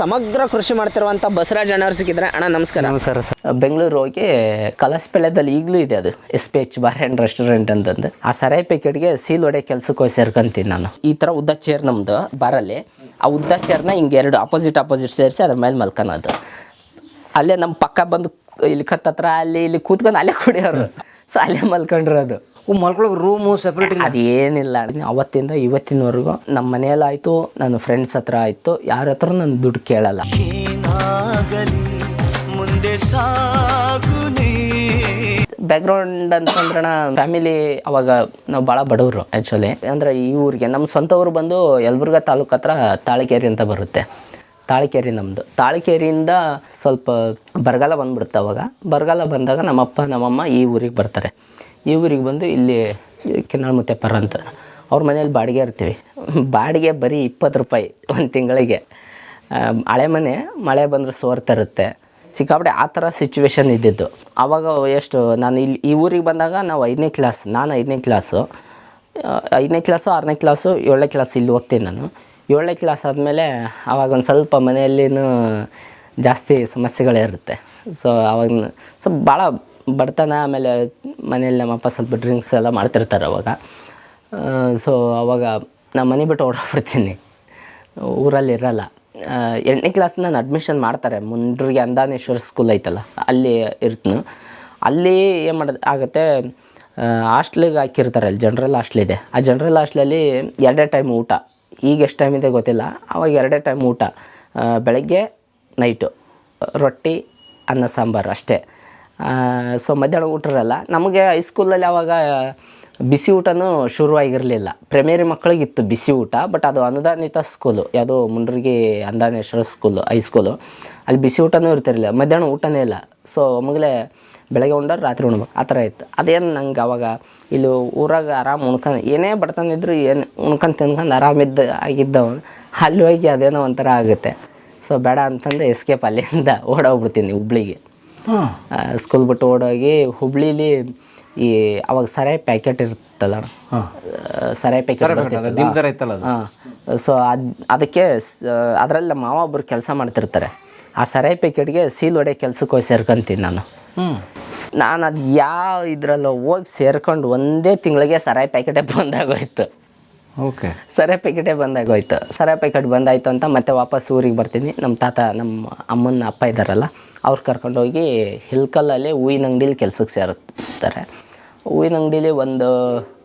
ಸಮಗ್ರ ಕೃಷಿ ಮಾಡ್ತಿರುವಂಥ ಬಸರಾಜ್ ಅಣ್ಣ ಸಿಕ್ಕಿದ್ರೆ, ಅಣ್ಣ ನಮಸ್ಕಾರ. ನಮಸ್ಕಾರ ಸರ್. ಬೆಂಗಳೂರು ಹೋಗಿ ಕಲಸ್ಪೆಳೆದಲ್ಲಿ ಈಗಲೂ ಇದೆ ಅದು S P H bar and restaurant ಅಂತಂದು. ಆ ಸರಾಯಿ ಪ್ಯಾಕೆಟ್ಗೆ ಸೀಲ್ ಹೊಡೆ ಕೆಲ್ಸಕ್ಕೆ ಹೋಗಿ ಸೇರ್ಕೊಂತೀನಿ ನಾನು. ಈ ಥರ ಉದ್ದ ಚೇರ್ ನಮ್ಮದು ಬಾರಲ್ಲಿ ಆ ಉದ್ದ ಚೇರ್ನ ಹಿಂಗೆ ಎರಡು ಅಪೋಸಿಟ್ ಅಪೋಸಿಟ್ ಸೇರಿಸಿ ಅದ್ರ ಮೇಲೆ ಮಲ್ಕೊಳೋದು ಅಲ್ಲೇ ನಮ್ಮ ಪಕ್ಕ ಬಂದು ಇಲ್ಲಿ ಕತ್ತತ್ರ, ಅಲ್ಲಿ ಇಲ್ಲಿ ಕೂತ್ಕೊಂಡು ಅಲ್ಲೇ ಕುಡಿಯೋರು. ಸೊ ಅಲ್ಲೇ ಮಲ್ಕೊಂಡಿರೋದು. ಓ ರೂಮ್ ಸೆಪ್ರೇಟ್ ಇಲ್ಲ. ಅದೇನಿಲ್ಲ ಅವತ್ತಿಂದ ಇವತ್ತಿನವರೆಗೂ ನಮ್ಮ ಮನೆಯಲ್ಲಾಯಿತು ನನ್ನ ಫ್ರೆಂಡ್ಸ್ ಹತ್ರ ಆಯಿತು ಯಾರ ಹತ್ರ ನಾನು ದುಡ್ಡು ಕೇಳಲ್ಲ. ಮುಂದೆ ಬ್ಯಾಕ್ಗ್ರೌಂಡ್ ಅಂತಂದ್ರಣ ಫ್ಯಾಮಿಲಿ ಅವಾಗ ನಾವು ಭಾಳ ಬಡವರು ಆ್ಯಕ್ಚುಲಿ ಅಂದರೆ ಈ ಊರಿಗೆ ನಮ್ಮ ಸ್ವಂತ ಊರು ಬಂದು ಯಲಬುರ್ಗ ತಾಲೂಕು ಹತ್ರ ತಾಳಿಕೇರಿ ಅಂತ ಬರುತ್ತೆ. ತಾಳಿಕೇರಿ ನಮ್ಮದು ತಾಳಿಕೇರಿಯಿಂದ ಸ್ವಲ್ಪ ಬರಗಾಲ ಬಂದ್ಬಿಡುತ್ತೆ ಅವಾಗ. ಬರಗಾಲ ಬಂದಾಗ ನಮ್ಮಪ್ಪ ನಮ್ಮಮ್ಮ ಈ ಊರಿಗೆ ಬರ್ತಾರೆ. ಈ ಊರಿಗೆ ಬಂದು ಇಲ್ಲಿ ಕಿನ್ನಾಳ ಮುತ್ತೆಪ್ಪರ ಅಂತ. ಅವ್ರ ಮನೇಲಿ ಬಾಡಿಗೆ ಇರ್ತೀವಿ. ಬಾಡಿಗೆ ಬರೀ ಇಪ್ಪತ್ತು ರೂಪಾಯಿ ಒಂದು ತಿಂಗಳಿಗೆ. ಹಳೆ ಮನೆ, ಮಳೆ ಬಂದರೆ ಸೋರ್ತಿರುತ್ತೆ ಸಿಕ್ಕಾಪಟ್ಟೆ ಆ ಥರ ಸಿಚುವೇಶನ್ ಇದ್ದಿದ್ದು. ಆವಾಗ ಎಷ್ಟು, ನಾನು ಇಲ್ಲಿ, ಈ ಊರಿಗೆ ಬಂದಾಗ ನಾವು ಐದನೇ ಕ್ಲಾಸ್ ನಾನು ಐದನೇ ಕ್ಲಾಸು ಐದನೇ ಕ್ಲಾಸು ಆರನೇ ಕ್ಲಾಸು ಏಳನೇ ಕ್ಲಾಸ್ ಇಲ್ಲಿ ಓದ್ತೀನಿ ನಾನು. ಏಳನೇ ಕ್ಲಾಸ್ ಆದಮೇಲೆ ಆವಾಗ ಒಂದು ಸ್ವಲ್ಪ ಮನೆಯಲ್ಲಿನೂ ಜಾಸ್ತಿ ಸಮಸ್ಯೆಗಳೇ ಇರುತ್ತೆ. ಸೊ ಅವಾಗ ಸ್ವಲ್ಪ ಭಾಳ ಬಡತನ, ಆಮೇಲೆ ಮನೇಲಿ ನಮ್ಮಪ್ಪ ಸ್ವಲ್ಪ ಡ್ರಿಂಕ್ಸ್ ಎಲ್ಲ ಮಾಡ್ತಿರ್ತಾರೆ ಅವಾಗ. ಸೊ ಅವಾಗ ನಾನು ಮನೆ ಬಿಟ್ಟು ಓಡಾಡ್ಬಿಡ್ತೀನಿ. ಊರಲ್ಲಿ ಇರಲ್ಲ. ಎಂಟನೇ ಕ್ಲಾಸ್ ನಾನು ಅಡ್ಮಿಷನ್ ಮಾಡ್ತಾರೆ. ಮುಂಡ್ರಿಗೆ ಅಂದಾನೇಶ್ವರ ಸ್ಕೂಲ್ ಐತಲ್ಲ, ಅಲ್ಲಿ ಇರ್ತನು. ಅಲ್ಲಿ ಏನು ಮಾಡೋದು ಆಗುತ್ತೆ ಹಾಸ್ಟ್ಲಿಗೆ ಹಾಕಿರ್ತಾರೆ. ಅಲ್ಲಿ ಜನ್ರಲ್ ಹಾಸ್ಟ್ಲ್ ಇದೆ. ಆ ಜನ್ರಲ್ ಹಾಸ್ಟ್ಲಲ್ಲಿ ಎರಡೇ ಟೈಮ್ ಊಟ. ಈಗ ಎಷ್ಟು ಟೈಮ್ ಇದೆ ಗೊತ್ತಿಲ್ಲ. ಅವಾಗ ಎರಡೇ ಟೈಮ್ ಊಟ. ಬೆಳಗ್ಗೆ ನೈಟು ರೊಟ್ಟಿ, ಅನ್ನ, ಸಾಂಬಾರು ಅಷ್ಟೇ. ಸೊ ಮಧ್ಯಾಹ್ನ ಊಟ ಇರಲ್ಲ. ನಮಗೆ ಹೈಸ್ಕೂಲಲ್ಲಿ ಅವಾಗ ಬಿಸಿ ಊಟನೂ ಶುರುವಾಗಿರಲಿಲ್ಲ. ಪ್ರೈಮರಿ ಮಕ್ಕಳಿಗಿತ್ತು ಬಿಸಿ ಊಟ ಬಟ್ ಅದು ಅನುದಾನಿತ ಸ್ಕೂಲು ಯಾವುದು ಮುಂಡ್ರಿಗೆ ಅಂದಾನೇಶ್ವರ ಸ್ಕೂಲು ಹೈಸ್ಕೂಲು ಅಲ್ಲಿ ಬಿಸಿ ಊಟನೂ ಇರ್ತಿರಲಿಲ್ಲ. ಮಧ್ಯಾಹ್ನ ಊಟನೇ ಇಲ್ಲ. ಸೊ ಮಗಲೇ ಬೆಳಗ್ಗೆ ಉಂಡೋರು ರಾತ್ರಿ ಉಣ್ಬೇಕು. ಆ ಥರ ಇತ್ತು. ಅದೇನು ನಂಗೆ ಅವಾಗ ಇಲ್ಲಿ ಊರಾಗ ಆರಾಮ್ ಉಣ್ಕೊಂಡು, ಏನೇ ಬಡತನ ಇದ್ರು ಏನು ಉಣ್ಕೊಂಡು ತಿನ್ಕೊಂಡು ಆರಾಮಿದ್ದ ಆಗಿದ್ದವನು, ಅಲ್ಲಿ ಹೋಗಿ ಅದೇನೋ ಒಂಥರ ಆಗುತ್ತೆ. ಸೊ ಬೇಡ ಅಂತಂದು ಎಸ್ಕೇಪ್ ಅಲ್ಲಿಂದ ಓಡೋಗ್ಬಿಡ್ತೀನಿ ಹುಬ್ಳಿಗೆ. ಸ್ಕೂಲ್ ಬಿಟ್ಟು ಓಡೋಗಿ ಹುಬ್ಳಿಲಿ ಈ ಅವಾಗ ಸರಾಯಿ ಪ್ಯಾಕೆಟ್ ಇರುತ್ತಲ್ಲ ಸರಾಯಿ ಪ್ಯಾಕೆಟ್ ನಿಮ್ಮ ಥರ ಇತ್ತಲ್ಲ ಅದು? ಹಾಂ. ಸೊ ಅದು ಅದಕ್ಕೆ ಅದರಲ್ಲಿ ಮಾವ ಒಬ್ಬರು ಕೆಲಸ ಮಾಡ್ತಿರ್ತಾರೆ. ಆ ಸರಾಯಿ ಪ್ಯಾಕೆಟ್ಗೆ ಸೀಲ್ ಹೊಡೆ ಕೆಲ್ಸಕ್ಕೆ ಹೋಗಿ ಸೇರ್ಕೊಂತೀನಿ ನಾನು. ಹ್ಞೂ ನಾನು ಅದು ಯಾವ ಇದರಲ್ಲೋ ಹೋಗಿ ಸೇರ್ಕೊಂಡು ಒಂದೇ ತಿಂಗಳಿಗೆ ಸರಾಯಿ ಪ್ಯಾಕೆಟೇ ಬಂದಾಗೋಯ್ತು. ಓಕೆ. ಸರ್ಯ ಪ್ಯಾಕೆಟೇ ಬಂದಾಗೋಯ್ತು. ಸರ್ಯ ಪ್ಯಾಕೆಟ್ ಬಂದಾಯ್ತು ಅಂತ ಮತ್ತೆ ವಾಪಸ್ ಊರಿಗೆ ಬರ್ತೀನಿ. ನಮ್ಮ ತಾತ, ನಮ್ಮ ಅಮ್ಮನ ಅಪ್ಪ ಇದ್ದಾರಲ್ಲ, ಅವ್ರು ಕರ್ಕೊಂಡೋಗಿ ಹಿಲ್ಕಲ್ಲಲ್ಲಿ ಹೂವಿನ ಅಂಗಡೀಲಿ ಕೆಲ್ಸಕ್ಕೆ ಸೇರಿಸ್ತಾರೆ. ಹೂವಿನ ಅಂಗಡೀಲಿ ಒಂದು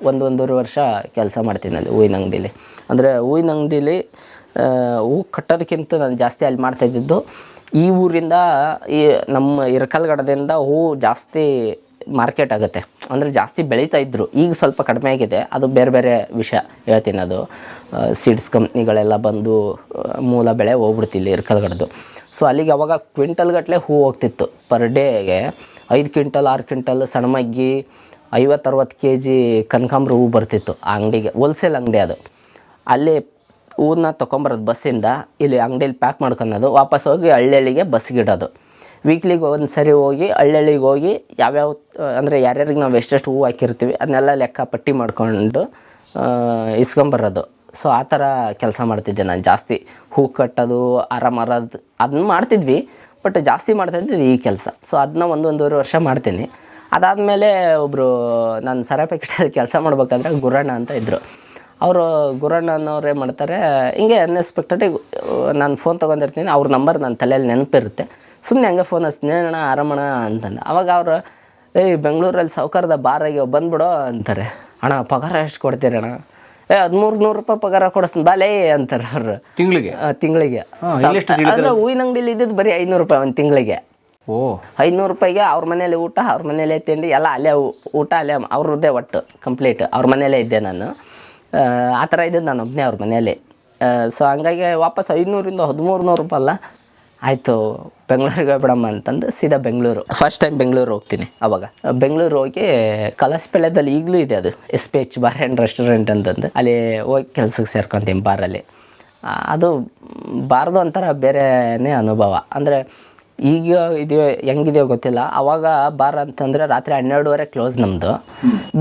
ಒಂದು ಒಂದೂವರೆ ವರ್ಷ ಕೆಲಸ ಮಾಡ್ತೀನಿ ಅಲ್ಲಿ ಹೂವಿನ ಅಂಗಡೀಲಿ. ಅಂದರೆ ಹೂವಿನ ಅಂಗಡೀಲಿ ಹೂ ಕಟ್ಟೋದಕ್ಕಿಂತ ನಾನು ಜಾಸ್ತಿ ಅಲ್ಲಿ ಮಾಡ್ತಾ ಇದ್ದಿದ್ದು ಈ ಊರಿಂದ ಈ ನಮ್ಮ ಇರಕಲ್ಗಡದಿಂದ ಹೂವು ಜಾಸ್ತಿ ಮಾರ್ಕೆಟ್ ಆಗುತ್ತೆ. ಅಂದರೆ ಜಾಸ್ತಿ ಬೆಳೀತಾ ಇದ್ದರು ಈಗ ಸ್ವಲ್ಪ ಕಡಿಮೆ ಆಗಿದೆ. ಅದು ಬೇರೆ ಬೇರೆ ವಿಷಯ ಹೇಳ್ತೀನಿ ಅದು. ಸೀಡ್ಸ್ ಕಂಪ್ನಿಗಳೆಲ್ಲ ಬಂದು ಮೂಲ ಬೆಳೆ ಹೋಗ್ಬಿಡ್ತಿಲ್ಲಿ ಇರ್ಕಲ್ಗಡ್ದು. ಸೊ ಅಲ್ಲಿಗೆ ಅವಾಗ ಕ್ವಿಂಟಲ್ ಗಟ್ಟಲೆ ಹೂ ಹೋಗ್ತಿತ್ತು. ಪರ್ ಡೇಗೆ ಐದು ಕ್ವಿಂಟಲ್ ಆರು ಕ್ವಿಂಟಲ್ ಸಣ್ಣ ಮಗ್ಗಿ ಐವತ್ತು ಅರವತ್ತು ಕೆ ಜಿ ಕನಕಾಂಬ್ರ ಹೂ ಬರ್ತಿತ್ತು ಆ ಅಂಗಡಿಗೆ. ಹೋಲ್ಸೇಲ್ ಅಂಗಡಿ ಅದು. ಅಲ್ಲಿ ಹೂವನ್ನ ತೊಗೊಂಬರೋದು ಬಸ್ಸಿಂದ ಇಲ್ಲಿ ಅಂಗಡಿಯಲ್ಲಿ ಪ್ಯಾಕ್ ಮಾಡ್ಕೊಳೋದು ವಾಪಸ್ ಹೋಗಿ ಹಳ್ಳಿಗೆ ಬಸ್ಗಿಡೋದು ವೀಕ್ಲಿಗೆ ಒಂದು ಸರಿ ಹೋಗಿ ಹಳ್ಳಿಗೆ ಹೋಗಿ ಯಾವ್ಯಾವ, ಅಂದರೆ ಯಾರ್ಯಾರಿಗೆ ನಾವು ಎಷ್ಟೆಷ್ಟು ಹೂವು ಹಾಕಿರ್ತೀವಿ ಅದನ್ನೆಲ್ಲ ಲೆಕ್ಕ ಪಟ್ಟಿ ಮಾಡ್ಕೊಂಡು ಇಸ್ಕೊಂಬರೋದು. ಸೊ ಆ ಥರ ಕೆಲಸ ಮಾಡ್ತಿದ್ದೆ ನಾನು. ಜಾಸ್ತಿ ಹೂ ಕಟ್ಟೋದು ಆರ ಮಾರೋದು ಅದನ್ನ ಮಾಡ್ತಿದ್ವಿ, ಬಟ್ ಜಾಸ್ತಿ ಮಾಡ್ತಾ ಇದ್ದಿದ್ದು ಈ ಕೆಲಸ. ಸೊ ಅದನ್ನ ಒಂದೊಂದೂವರೆ ವರ್ಷ ಮಾಡ್ತೀನಿ. ಅದಾದಮೇಲೆ ಒಬ್ಬರು ನಾನು ಸರ ಪ್ಯಾಕೆಟಲ್ಲಿ ಕೆಲಸ ಮಾಡ್ಬೇಕಾದ್ರೆ ಗುರಣ್ಣ ಅಂತ ಇದ್ದರು ಅವರು ಗುರಣ್ಣ ಅನ್ನೋರು ಏನು ಮಾಡ್ತಾರೆ. ಹಿಂಗೆ ಅನ್ಎಕ್ಸ್ಪೆಕ್ಟೆಡ್, ನಾನು ಫೋನ್ ತೊಗೊಂಡಿರ್ತೀನಿ. ಅವ್ರ ನಂಬರ್ ನನ್ನ ತಲೆಯಲ್ಲಿ ನೆನಪಿರುತ್ತೆ. ಸುಮ್ಮನೆ ಹಂಗೆ ಫೋನ್ ಹಚ್ತೀನಿ ಅಣ್ಣ ಆರಾಮಣ ಅಂತಂದು. ಅವಾಗ ಅವರು ಏಯ್ ಬೆಂಗಳೂರಲ್ಲಿ ಸಾವ್ಕಾರದ ಬಾರಾಗಿ ಬಂದ್ಬಿಡೋ ಅಂತಾರೆ. ಅಣ್ಣ ಪಗಾರ ಎಷ್ಟು ಕೊಡ್ತೀರಣ್ಣ ಏ ಹದಿಮೂರು ನೂರು ರೂಪಾಯಿ ಪಗಾರ ಕೊಡಿಸ್ತೀನಿ ಬಾಲೇ ಅಂತಾರೆ ಅವರು. ತಿಂಗಳಿಗೆ? ತಿಂಗಳಿಗೆ. ಅಂದ್ರೆ ಹೂವಿನ ಅಂಗಡಿಲಿ ಇದ್ದಿದ್ದು ಬರೀ ಐನೂರು ರೂಪಾಯಿ ಒಂದು ತಿಂಗಳಿಗೆ. ಓ. ಐನೂರು ರೂಪಾಯಿಗೆ ಅವ್ರ ಮನೇಲಿ ಊಟ ಅವ್ರ ಮನೇಲೇ ತಿಂಡಿ ಎಲ್ಲ ಅಲ್ಲೇ ಊಟ ಅಲ್ಲೇ ಅವ್ರದ್ದೇ ಒಟ್ಟು ಕಂಪ್ಲೀಟ್ ಅವ್ರ ಮನೇಲೇ ಇದ್ದೆ ನಾನು. ಆ, ಥರ ಇದ್ದಿದ್ದು ನಾನು ಒಬ್ಬನೇ ಅವ್ರ ಮನೇಲಿ ಸೊ ಹಂಗಾಗಿ ವಾಪಸ್ ಐನೂರಿಂದ ಹದಿಮೂರು ನೂರು ರೂಪಾಯಿ ಅಲ್ಲ ಆಯಿತು ಬೆಂಗಳೂರಿಗೆ ಬಿಡಮ್ಮ ಅಂತಂದು ಸೀದಾ ಬೆಂಗಳೂರು. ಫಸ್ಟ್ ಟೈಮ್ ಬೆಂಗಳೂರು ಹೋಗ್ತೀನಿ ಅವಾಗ. ಬೆಂಗಳೂರು ಹೋಗಿ ಕಲಸ್ಪೆಳೆದಲ್ಲಿ ಈಗಲೂ ಇದೆ ಅದು. S P H bar and restaurant ಅಂತಂದು. ಅಲ್ಲಿ ಹೋಗಿ ಕೆಲ್ಸಕ್ಕೆ ಸೇರ್ಕೊತೀನಿ ಬಾರಲ್ಲಿ ಅದು ಬಾರ್ದು ಒಂಥರ ಬೇರೆನೇ ಅನುಭವ. ಅಂದರೆ ಈಗ ಇದೆಯೋ ಹೆಂಗಿದೆಯೋ ಗೊತ್ತಿಲ್ಲ. ಅವಾಗ ಬಾರ್ ಅಂತಂದರೆ ರಾತ್ರಿ ಹನ್ನೆರಡುವರೆ ಕ್ಲೋಸ್ ನಮ್ಮದು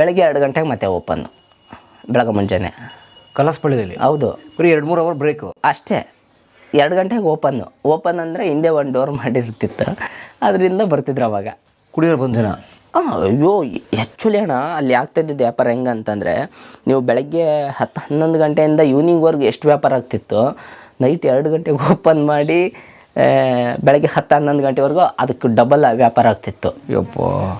ಬೆಳಗ್ಗೆ ಎರಡು ಗಂಟೆಗೆ ಮತ್ತೆ ಓಪನ್ನು ಬೆಳಗ್ಗೆ ಮುಂಜಾನೆ. ಕಲಸ್ಪಳ್ಳಿದಲ್ಲಿ ಹೌದು. ಬರೀ ಎರಡು ಮೂರು ಅವರ್ ಬ್ರೇಕು ಅಷ್ಟೇ. ಎರಡು ಗಂಟೆಗೆ ಓಪನ್. ಓಪನ್ ಅಂದರೆ ಹಿಂದೆ ಒಂದು ಡೋರ್ ಮಾಡಿರ್ತಿತ್ತು. ಅದರಿಂದ ಬರ್ತಿದ್ರು ಅವಾಗ. ಕುಡಿಯೋರು ಬಂದಿನ? ಹಾಂ ಅಯ್ಯೋ ಆ್ಯಕ್ಚುಲಿ ಅಣ್ಣ ಅಲ್ಲಿ ಆಗ್ತಾಯಿದ್ದಿದ್ದು ವ್ಯಾಪಾರ ಹೆಂಗೆ ಅಂತಂದರೆ ನೀವು ಬೆಳಗ್ಗೆ ಹತ್ತು ಹನ್ನೊಂದು ಗಂಟೆಯಿಂದ ಈವ್ನಿಂಗ್ವರೆಗೂ ಎಷ್ಟು ವ್ಯಾಪಾರ ಆಗ್ತಿತ್ತು? ನೈಟ್ ಎರಡು ಗಂಟೆಗೆ ಓಪನ್ ಮಾಡಿ ಬೆಳಗ್ಗೆ ಹತ್ತು ಹನ್ನೊಂದು ಗಂಟೆವರೆಗೂ ಅದಕ್ಕೆ ಡಬಲ್ ವ್ಯಾಪಾರ ಆಗ್ತಿತ್ತು.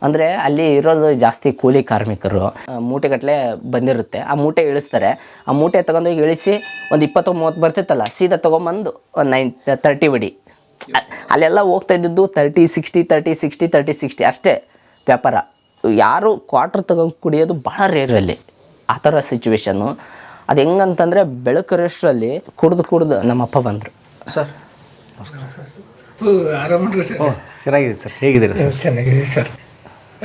ಅಂದರೆ ಅಲ್ಲಿ ಇರೋದು ಜಾಸ್ತಿ ಕೂಲಿ ಕಾರ್ಮಿಕರು. ಮೂಟೆಗಟ್ಟಲೆ ಬಂದಿರುತ್ತೆ. ಆ ಮೂಟೆ ಇಳಿಸ್ತಾರೆ. ಆ ಮೂಟೆ ತಗೊಂಡೋಗಿ ಇಳಿಸಿ ಒಂದು ಇಪ್ಪತ್ತು ಮೂವತ್ತು ಬರ್ತಿತ್ತಲ್ಲ ಸೀದಾ ತೊಗೊಂಬಂದು ಒಂದು ನೈನ್ ತರ್ಟಿ ಬಡಿ. ಅಲ್ಲೆಲ್ಲ ಹೋಗ್ತಾ ಇದ್ದಿದ್ದು thirty sixty thirty sixty thirty sixty ಅಷ್ಟೇ ವ್ಯಾಪಾರ. ಯಾರು ಕ್ವಾರ್ಟರ್ ತಗೊಂಡು ಕುಡಿಯೋದು ಭಾಳ ರೇರ್ ಅಲ್ಲಿ. ಆ ಥರ ಸಿಚುವೇಶನ್ನು ಅದು ಹೆಂಗಂತಂದರೆ ಬೆಳಕರಷ್ಟರಲ್ಲಿ ಕುಡ್ದು ಕುಡ್ದು ನಮ್ಮಪ್ಪ ಬಂದರು. Sir ಆರಾಮನ್ರಿ sir. ಓ ಚೆನ್ನಾಗಿದೆ ಸರ್. ಹೇಗಿದ್ದೀರಾ ಸರ್? ಚೆನ್ನಾಗಿದೆ ಸರ್.